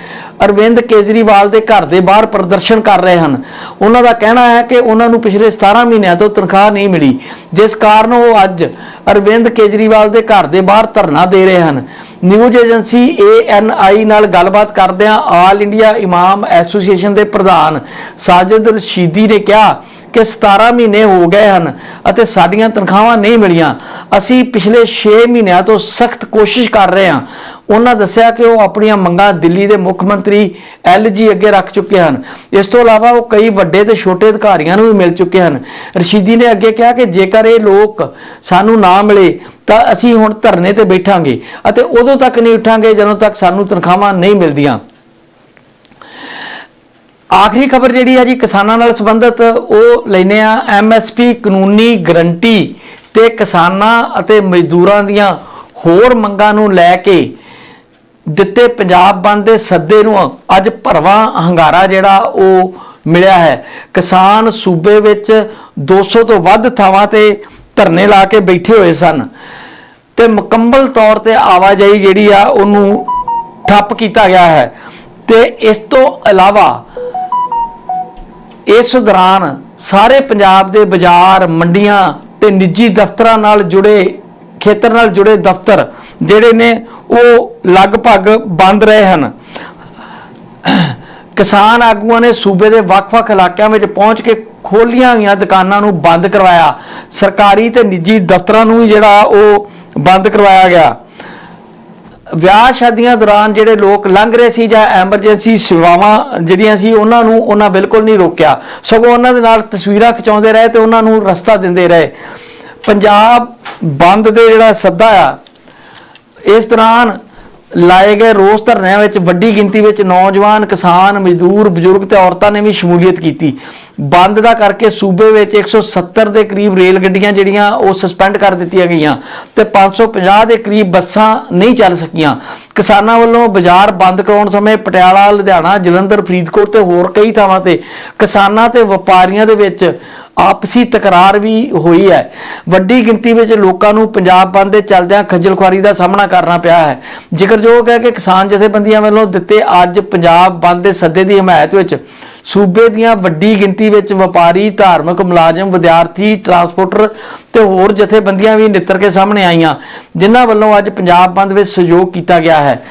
ਅਰਵਿੰਦ ਕੇਜਰੀਵਾਲ ਦੇ ਘਰ ਦੇ ਬਾਹਰ ਪ੍ਰਦਰਸ਼ਨ ਕਰ ਰਹੇ ਹਨ। ਉਹਨਾਂ ਦਾ ਕਹਿਣਾ ਹੈ ਕਿ ਉਹਨਾਂ ਨੂੰ ਪਿਛਲੇ 17 ਮਹੀਨਿਆਂ ਤੋਂ ਤਨਖਾਹ ਨਹੀਂ ਮਿਲੀ, ਜਿਸ ਕਾਰਨ ਉਹ ਅੱਜ ਅਰਵਿੰਦ ਕੇਜਰੀਵਾਲ ਦੇ ਘਰ ਦੇ ਬਾਹਰ ਧਰਨਾ ਦੇ ਰਹੇ ਹਨ। ਨਿਊਜ਼ ਏਜੰਸੀ ANI ਨਾਲ ਗੱਲਬਾਤ ਕਰਦਿਆਂ ਆਲ ਇੰਡੀਆ ਇਮਾਮ ਐਸੋਸੀਏਸ਼ਨ ਦੇ ਪ੍ਰਧਾਨ ਸਾਜਿਦ ਰਸ਼ੀਦੀ ਨੇ ਕਿਹਾ ਕਿ 17 ਮਹੀਨੇ ਹੋ ਗਏ ਹਨ ਅਤੇ ਸਾਡੀਆਂ ਤਨਖਾਹਾਂ ਨਹੀਂ ਮਿਲੀਆਂ। ਅਸੀਂ ਪਿਛਲੇ 6 ਮਹੀਨਿਆਂ ਤੋਂ ਸਖਤ ਕੋਸ਼ਿਸ਼ ਕਰ ਰਹੇ ਹਾਂ। ਉਹਨਾਂ ਦੱਸਿਆ ਕਿ ਉਹ ਆਪਣੀਆਂ ਮੰਗਾਂ ਦਿੱਲੀ ਦੇ ਮੁੱਖ ਮੰਤਰੀ ਐਲਜੀ ਅੱਗੇ ਰੱਖ ਚੁੱਕੇ ਹਨ। ਇਸ ਤੋਂ ਇਲਾਵਾ ਉਹ ਕਈ ਵੱਡੇ ਤੇ ਛੋਟੇ ਅਧਿਕਾਰੀਆਂ ਨੂੰ ਵੀ ਮਿਲ ਚੁੱਕੇ ਹਨ। ਰਸ਼ੀਦੀ ਨੇ ਅੱਗੇ ਕਿਹਾ ਕਿ ਜੇਕਰ ਇਹ ਲੋਕ ਸਾਨੂੰ ਨਾ ਮਿਲੇ, ਤਾਂ ਅਸੀਂ ਹੁਣ ਧਰਨੇ ਤੇ ਬੈਠਾਂਗੇ ਅਤੇ ਉਦੋਂ ਤੱਕ ਨਹੀਂ ਉੱਠਾਂਗੇ ਜਦੋਂ ਤੱਕ ਸਾਨੂੰ ਤਨਖਾਹਾਂ ਨਹੀਂ ਮਿਲਦੀਆਂ। ਆਖਰੀ ਖਬਰ ਜਿਹੜੀ ਹੈ ਜੀ, ਕਿਸਾਨਾਂ ਨਾਲ ਸੰਬੰਧਿਤ, ਉਹ ਲੈਨੇ ਆ ਐਮਐਸਪੀ ਕਾਨੂੰਨੀ ਗਰੰਟੀ ਤੇ ਕਿਸਾਨਾਂ ਅਤੇ ਮਜ਼ਦੂਰਾਂ ਦੀਆਂ ਹੋਰ ਮੰਗਾਂ ਨੂੰ ਲੈ ਕੇ ਦਿੱਤੇ ਪੰਜਾਬ ਬੰਦ ਦੇ ਸੱਦੇ ਨੂੰ ਅੱਜ ਭਰਵਾਂ ਹੰਗਾਰਾ ਜਿਹੜਾ ਉਹ ਮਿਲਿਆ ਹੈ। ਕਿਸਾਨ ਸੂਬੇ ਵਿੱਚ 200 ਤੋਂ ਵੱਧ ਥਾਵਾਂ ਤੇ ਧਰਨੇ ਲਾ ਕੇ ਬੈਠੇ ਹੋਏ ਸਨ ਤੇ ਮੁਕੰਮਲ ਤੌਰ ਤੇ ਆਵਾਜਾਈ ਜਿਹੜੀ ਆ ਉਹਨੂੰ ਠੱਪ ਕੀਤਾ ਗਿਆ ਹੈ। ਤੇ ਇਸ ਤੋਂ ਇਲਾਵਾ ਇਸ ਦੌਰਾਨ ਸਾਰੇ ਪੰਜਾਬ ਦੇ ਬਾਜ਼ਾਰ, ਮੰਡੀਆਂ ਤੇ ਨਿੱਜੀ ਦਫ਼ਤਰਾਂ ਨਾਲ ਜੁੜੇ ਖੇਤਰ ਨਾਲ ਜੁੜੇ ਦਫ਼ਤਰ ਜਿਹੜੇ ਨੇ ਉਹ ਲਗਭਗ ਬੰਦ ਰਹੇ ਹਨ। ਕਿਸਾਨ ਆਗੂਆਂ ਨੇ ਸੂਬੇ ਦੇ ਵੱਖ-ਵੱਖ ਇਲਾਕਿਆਂ ਵਿੱਚ ਪਹੁੰਚ ਕੇ ਖੋਲੀਆਂ ਹੋਈਆਂ ਦੁਕਾਨਾਂ ਨੂੰ ਬੰਦ ਕਰਵਾਇਆ। ਸਰਕਾਰੀ ਤੇ ਨਿੱਜੀ ਦਫ਼ਤਰਾਂ ਨੂੰ ਜਿਹੜਾ ਉਹ ਬੰਦ ਕਰਵਾਇਆ ਗਿਆ। ਵਿਆਹ ਸ਼ਾਦੀਆਂ ਦੌਰਾਨ ਜਿਹੜੇ ਲੋਕ ਲੰਘ ਰਹੇ ਸੀ ਜਾਂ ਐਮਰਜੈਂਸੀ ਸੇਵਾਵਾਂ ਜਿਹੜੀਆਂ ਸੀ ਉਹਨਾਂ ਨੂੰ ਉਹਨਾਂ ਬਿਲਕੁਲ ਨਹੀਂ ਰੋਕਿਆ। ਸਗੋਂ ਉਹਨਾਂ ਦੇ ਨਾਲ ਤਸਵੀਰਾਂ ਖਿਚਾਉਂਦੇ ਰਹੇ ਤੇ ਉਹਨਾਂ ਨੂੰ ਰਸਤਾ ਦਿੰਦੇ ਰਹੇ। ਪੰਜਾਬ ਬੰਦ ਦੇ ਜਿਹੜਾ ਸੱਦਾ ਆ, ਇਸ ਦੌਰਾਨ ਲਾਏ ਗਏ ਰੋਸ ਧਰਨਿਆਂ ਵਿੱਚ ਵੱਡੀ ਗਿਣਤੀ ਵਿੱਚ ਨੌਜਵਾਨ, ਕਿਸਾਨ, ਮਜ਼ਦੂਰ, ਬਜ਼ੁਰਗ ਤੇ ਔਰਤਾਂ ਨੇ ਵੀ ਸ਼ਮੂਲੀਅਤ ਕੀਤੀ। ਬੰਦ ਦਾ ਕਰਕੇ ਸੂਬੇ ਵਿੱਚ 170 ਦੇ ਕਰੀਬ ਰੇਲ ਗੱਡੀਆਂ ਜਿਹੜੀਆਂ ਉਹ ਸਸਪੈਂਡ ਕਰ ਦਿੱਤੀਆਂ ਗਈਆਂ ਤੇ 550 ਦੇ ਕਰੀਬ ਬੱਸਾਂ ਨਹੀਂ ਚੱਲ ਸਕੀਆਂ। ਕਿਸਾਨਾਂ ਵੱਲੋਂ ਬਾਜ਼ਾਰ ਬੰਦ ਕਰਾਉਣ ਸਮੇਂ ਪਟਿਆਲਾ, ਲੁਧਿਆਣਾ, ਜਲੰਧਰ, ਫਰੀਦਕੋਟ ਤੇ ਹੋਰ ਕਈ ਥਾਵਾਂ ਤੇ ਕਿਸਾਨਾਂ ਤੇ ਵਪਾਰੀਆਂ ਦੇ ਵਿੱਚ ਆਪਸੀ ਤਕਰਾਰ ਵੀ ਹੋਈ ਹੈ। ਵੱਡੀ ਗਿਣਤੀ ਵਿੱਚ ਲੋਕਾਂ ਨੂੰ ਪੰਜਾਬ ਬੰਦ ਦੇ ਚੱਲਦਿਆਂ ਖੱਜਲ ਖੁਆਰੀ ਦਾ ਸਾਹਮਣਾ ਕਰਨਾ ਪਿਆ ਹੈ। ਜ਼ਿਕਰਯੋਗ ਹੈ ਕਿ ਕਿਸਾਨ ਜਥੇਬੰਦੀਆਂ ਵੱਲੋਂ ਦਿੱਤੇ ਅੱਜ ਪੰਜਾਬ ਬੰਦ ਦੇ ਸੱਦੇ ਦੀ ਹਮਾਇਤ ਵਿੱਚ ਸੂਬੇ ਦੀਆਂ ਵੱਡੀ ਗਿਣਤੀ ਵਿੱਚ ਵਪਾਰੀ, ਧਾਰਮਿਕ ਮੁਲਾਜ਼ਮ, ਵਿਦਿਆਰਥੀ, ਟਰਾਂਸਪੋਰਟਰ ਤੇ ਹੋਰ ਜਥੇਬੰਦੀਆਂ ਵੀ ਨਿੱਤਰ ਕੇ ਸਾਹਮਣੇ ਆਈਆਂ, ਜਿਨ੍ਹਾਂ ਵੱਲੋਂ ਅੱਜ ਪੰਜਾਬ ਬੰਦ ਵਿੱਚ ਸਹਿਯੋਗ ਕੀਤਾ ਗਿਆ ਹੈ।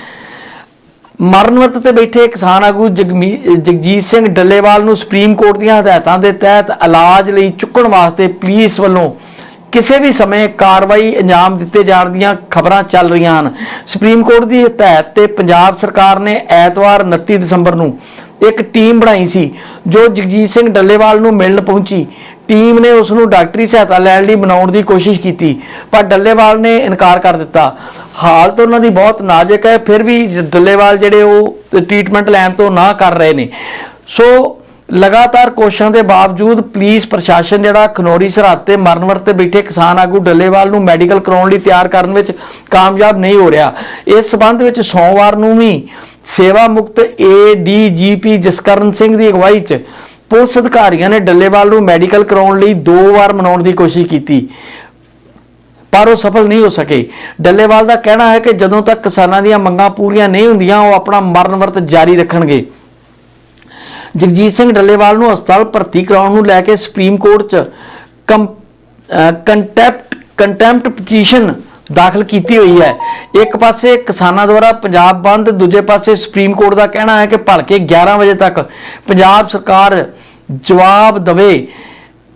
ਮਰਨ ਵਰਤ ਤੇ ਬੈਠੇ ਕਿਸਾਨ ਆਗੂ ਜਗਜੀਤ ਸਿੰਘ ਡੱਲੇਵਾਲ ਨੂੰ ਸੁਪਰੀਮ ਕੋਰਟ ਦੀਆਂ ਹਦਾਇਤਾਂ ਦੇ ਤਹਿਤ ਇਲਾਜ ਲਈ ਚੁੱਕਣ ਵਾਸਤੇ ਪੁਲਿਸ ਵੱਲੋਂ ਕਿਸੇ ਵੀ ਸਮੇਂ ਕਾਰਵਾਈ ਅੰਜਾਮ ਦਿੱਤੇ ਜਾਣ ਦੀਆਂ ਖਬਰਾਂ ਚੱਲ ਰਹੀਆਂ ਹਨ। ਸੁਪਰੀਮ ਕੋਰਟ ਦੀ ਹਦਾਇਤ ਤੇ ਪੰਜਾਬ ਸਰਕਾਰ ਨੇ ਐਤਵਾਰ 29 ਦਸੰਬਰ ਨੂੰ ਇੱਕ ਟੀਮ ਬਣਾਈ ਸੀ, ਜੋ ਜਗਜੀਤ ਸਿੰਘ ਡੱਲੇਵਾਲ ਨੂੰ ਮਿਲਣ ਪਹੁੰਚੀ। ਟੀਮ ਨੇ ਉਸ ਨੂੰ ਡਾਕਟਰੀ ਸਹਾਇਤਾ ਲੈਣ ਲਈ ਬਣਾਉਣ ਦੀ ਕੋਸ਼ਿਸ਼ ਕੀਤੀ, ਪਰ ਡੱਲੇਵਾਲ ਨੇ ਇਨਕਾਰ ਕਰ ਦਿੱਤਾ। ਹਾਲਤ ਉਹਨਾਂ ਦੀ ਬਹੁਤ ਨਾਜ਼ੁਕ ਹੈ, ਫਿਰ ਵੀ ਡੱਲੇਵਾਲ ਜਿਹੜੇ ਉਹ ਟ੍ਰੀਟਮੈਂਟ ਲੈਣ ਤੋਂ ਨਾ ਕਰ ਰਹੇ ਨੇ। ਸੋ ਲਗਾਤਾਰ ਕੋਸ਼ਿਸ਼ਾਂ ਦੇ ਬਾਵਜੂਦ ਪੁਲਿਸ ਪ੍ਰਸ਼ਾਸਨ ਜਿਹੜਾ ਖਨੌਰੀ ਸਰਹੱਦ ਤੇ ਮਰਨਵਰ ਤੇ ਬੈਠੇ ਕਿਸਾਨ ਆਗੂ ਡੱਲੇਵਾਲ ਨੂੰ ਮੈਡੀਕਲ ਕਰਾਉਣ ਲਈ ਤਿਆਰ ਕਰਨ ਵਿੱਚ ਕਾਮਯਾਬ ਨਹੀਂ ਹੋ ਰਿਹਾ। ਇਸ ਸਬੰਧ ਵਿੱਚ ਸੋਮਵਾਰ ਨੂੰ ਵੀ ਸੇਵਾ ਮੁਕਤ ਏਡੀਜੀਪੀ ਜਸਕਰਨ ਸਿੰਘ ਦੀ ਅਗਵਾਈ 'ਚ ਪੁਲਿਸ ਅਧਿਕਾਰੀਆਂ ਨੇ ਡੱਲੇਵਾਲ ਨੂੰ ਮੈਡੀਕਲ ਕਰਾਉਣ ਲਈ ਦੋ ਵਾਰ ਮਨਾਉਣ ਦੀ ਕੋਸ਼ਿਸ਼ ਕੀਤੀ। ਪਰ ਉਹ ਸਫਲ ਨਹੀਂ ਹੋ ਸਕੇ। ਡੱਲੇਵਾਲ ਦਾ ਕਹਿਣਾ ਹੈ ਕਿ ਜਦੋਂ ਤੱਕ ਕਿਸਾਨਾਂ ਦੀਆਂ ਮੰਗਾਂ ਪੂਰੀਆਂ ਨਹੀਂ ਹੁੰਦੀਆਂ, ਉਹ ਆਪਣਾ ਮਰਨ ਵਰਤ ਜਾਰੀ ਰੱਖਣਗੇ। ਜਗਜੀਤ ਸਿੰਘ ਡੱਲੇਵਾਲ ਨੂੰ ਹਸਪਤਾਲ ਭਰਤੀ ਕਰਾਉਣ ਨੂੰ ਲੈ ਕੇ ਸੁਪਰੀਮ ਕੋਰਟ 'ਚ ਕੰਟੈਂਪਟ ਕੰਟੈਂਪਟ ਪਟੀਸ਼ਨ ਦਾਖਲ ਕੀਤੀ ਹੋਈ ਹੈ। ਇੱਕ ਪਾਸੇ ਕਿਸਾਨਾਂ ਦੁਆਰਾ ਪੰਜਾਬ ਬੰਦ, ਦੂਜੇ ਪਾਸੇ ਸੁਪਰੀਮ ਕੋਰਟ ਦਾ ਕਹਿਣਾ ਹੈ ਕਿ ਭਲਕੇ 11 ਵਜੇ ਤੱਕ ਪੰਜਾਬ ਸਰਕਾਰ ਜਵਾਬ ਦੇਵੇ।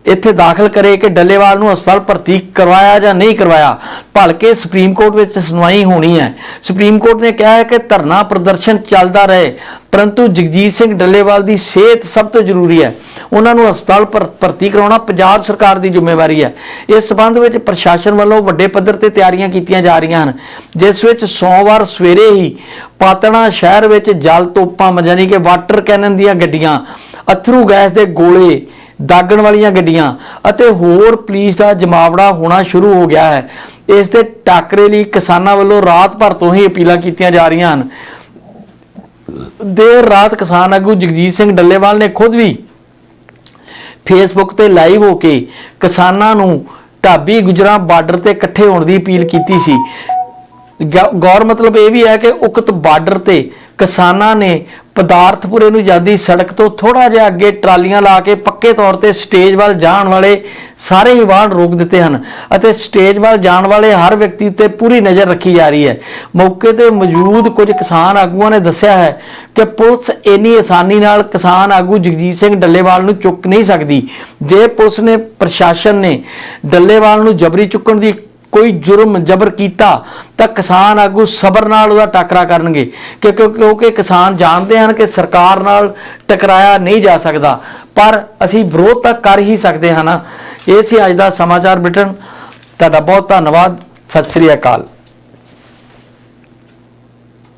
ਇੱਥੇ ਦਾਖਲ ਕਰੇ ਕਿ ਡੱਲੇਵਾਲ ਨੂੰ ਹਸਪਤਾਲ ਭਰਤੀ ਕਰਵਾਇਆ ਜਾਂ ਨਹੀਂ ਕਰਵਾਇਆ ਭਲਕੇ ਸੁਪਰੀਮ ਕੋਰਟ ਵਿੱਚ ਸੁਣਵਾਈ ਹੋਣੀ ਹੈ। ਸੁਪਰੀਮ ਕੋਰਟ ਨੇ ਕਿਹਾ ਹੈ ਕਿ ਧਰਨਾ ਪ੍ਰਦਰਸ਼ਨ ਚੱਲਦਾ ਰਹੇ, ਪਰੰਤੂ ਜਗਜੀਤ ਸਿੰਘ ਡੱਲੇਵਾਲ ਦੀ ਸਿਹਤ ਸਭ ਤੋਂ ਜ਼ਰੂਰੀ ਹੈ। ਉਹਨਾਂ ਨੂੰ ਹਸਪਤਾਲ ਭਰਤੀ ਕਰਾਉਣਾ ਪੰਜਾਬ ਸਰਕਾਰ ਦੀ ਜ਼ਿੰਮੇਵਾਰੀ ਹੈ। ਇਸ ਸਬੰਧ ਵਿੱਚ ਪ੍ਰਸ਼ਾਸਨ ਵੱਲੋਂ ਵੱਡੇ ਪੱਧਰ ਤੇ ਤਿਆਰੀਆਂ ਕੀਤੀਆਂ ਜਾ ਰਹੀਆਂ ਹਨ, ਜਿਸ ਵਿੱਚ ਸੋਮਵਾਰ ਸਵੇਰੇ ਹੀ ਪਾਤਣਾ ਸ਼ਹਿਰ ਵਿੱਚ ਜਲ ਤੋਪਾਂ, ਯਾਨੀ ਕਿ ਵਾਟਰ ਕੈਨਨ ਦੀਆਂ ਗੱਡੀਆਂ, ਅਥਰੂ ਗੈਸ ਦੇ ਗੋਲੇ ਦਾਗਣ ਵਾਲੀਆਂ ਗੱਡੀਆਂ। ਅਤੇ ਹੋਰ ਪੁਲਿਸ ਦਾ ਜਮਾਵੜਾ ਹੋਣਾ ਸ਼ੁਰੂ ਹੋ ਗਿਆ ਹੈ। ਇਸ ਦੇ ਟਾਕਰੇ ਲਈ ਕਿਸਾਨਾਂ ਵੱਲੋਂ ਰਾਤ ਭਰ ਤੋਂ ਹੀ ਅਪੀਲਾਂ ਕੀਤੀਆਂ ਜਾ ਰਹੀਆਂ ਹਨ। ਦੇਰ ਰਾਤ ਕਿਸਾਨ ਆਗੂ ਜਗਜੀਤ ਸਿੰਘ ਡੱਲੇਵਾਲ ਨੇ ਖੁਦ ਵੀ ਫੇਸਬੁੱਕ ਤੇ ਲਾਈਵ ਹੋ ਕੇ ਕਿਸਾਨਾਂ ਨੂੰ ਢਾਬੀ ਗੁਜਰਾਂ ਬਾਰਡਰ ਤੇ ਇਕੱਠੇ ਹੋਣ ਦੀ ਅਪੀਲ ਕੀਤੀ ਸੀ। ਗੌਰ ਮਤਲਬ ਇਹ ਵੀ ਹੈ ਕਿ ਉਕਤ ਬਾਰਡਰ ਤੇ ਕਿਸਾਨਾਂ ਨੇ ਪਦਾਰਥਪੁਰੇ ਨੂੰ ਜਾਂਦੀ ਸੜਕ ਤੋਂ ਥੋੜਾ ਜਿਹਾ ਅੱਗੇ ਟਰਾਲੀਆਂ ਲਾ ਕੇ ਪੱਕੇ ਤੌਰ ਤੇ ਸਟੇਜ ਵੱਲ ਜਾਣ ਵਾਲੇ ਸਾਰੇ ਹੀ ਵਾਹਨ ਰੋਕ ਦਿੱਤੇ ਹਨ ਅਤੇ ਸਟੇਜ ਵੱਲ ਜਾਣ ਵਾਲੇ ਹਰ ਵਿਅਕਤੀ ਉੱਤੇ ਪੂਰੀ ਨਜ਼ਰ ਰੱਖੀ ਜਾ ਰਹੀ ਹੈ। ਮੌਕੇ ਤੇ ਮੌਜੂਦ ਕੁਝ ਕਿਸਾਨ ਆਗੂਆਂ ਨੇ ਦੱਸਿਆ ਹੈ ਕਿ ਪੁਲਿਸ ਇੰਨੀ ਆਸਾਨੀ ਨਾਲ ਕਿਸਾਨ ਆਗੂ ਜਗਜੀਤ ਸਿੰਘ ਡੱਲੇਵਾਲ ਨੂੰ ਚੁੱਕ ਨਹੀਂ ਸਕਦੀ। ਜੇ ਪੁਲਿਸ ਨੇ, ਪ੍ਰਸ਼ਾਸਨ ਨੇ ਡੱਲੇਵਾਲ ਨੂੰ ਜਬਰੀ ਚੁੱਕਣ ਦੀ ਕੋਈ ਜੁਰਮ ਜਬਰ ਕੀਤਾ ਤਾਂ ਕਿਸਾਨ ਆਗੂ ਸਬਰ ਨਾਲ ਉਹਦਾ ਟੱਕਰਾ ਕਰਨਗੇ। ਕਿਉਂਕਿ ਕਿਉਂਕਿ ਕਿਸਾਨ ਜਾਣਦੇ ਹਨ ਕਿ ਸਰਕਾਰ ਨਾਲ ਟਕਰਾਇਆ ਨਹੀਂ ਜਾ ਸਕਦਾ। ਪਰ ਅਸੀਂ ਵਿਰੋਧ ਤਾਂ ਕਰ ਹੀ ਸਕਦੇ ਹਾਂ ਨਾ। ਇਹ ਸੀ ਅੱਜ ਦਾ ਸਮਾਚਾਰ ਬ੍ਰਿਟਨ ਤੁਹਾਡਾ ਬਹੁਤ ਧੰਨਵਾਦ। ਸਤਿ ਸ੍ਰੀ ਅਕਾਲ।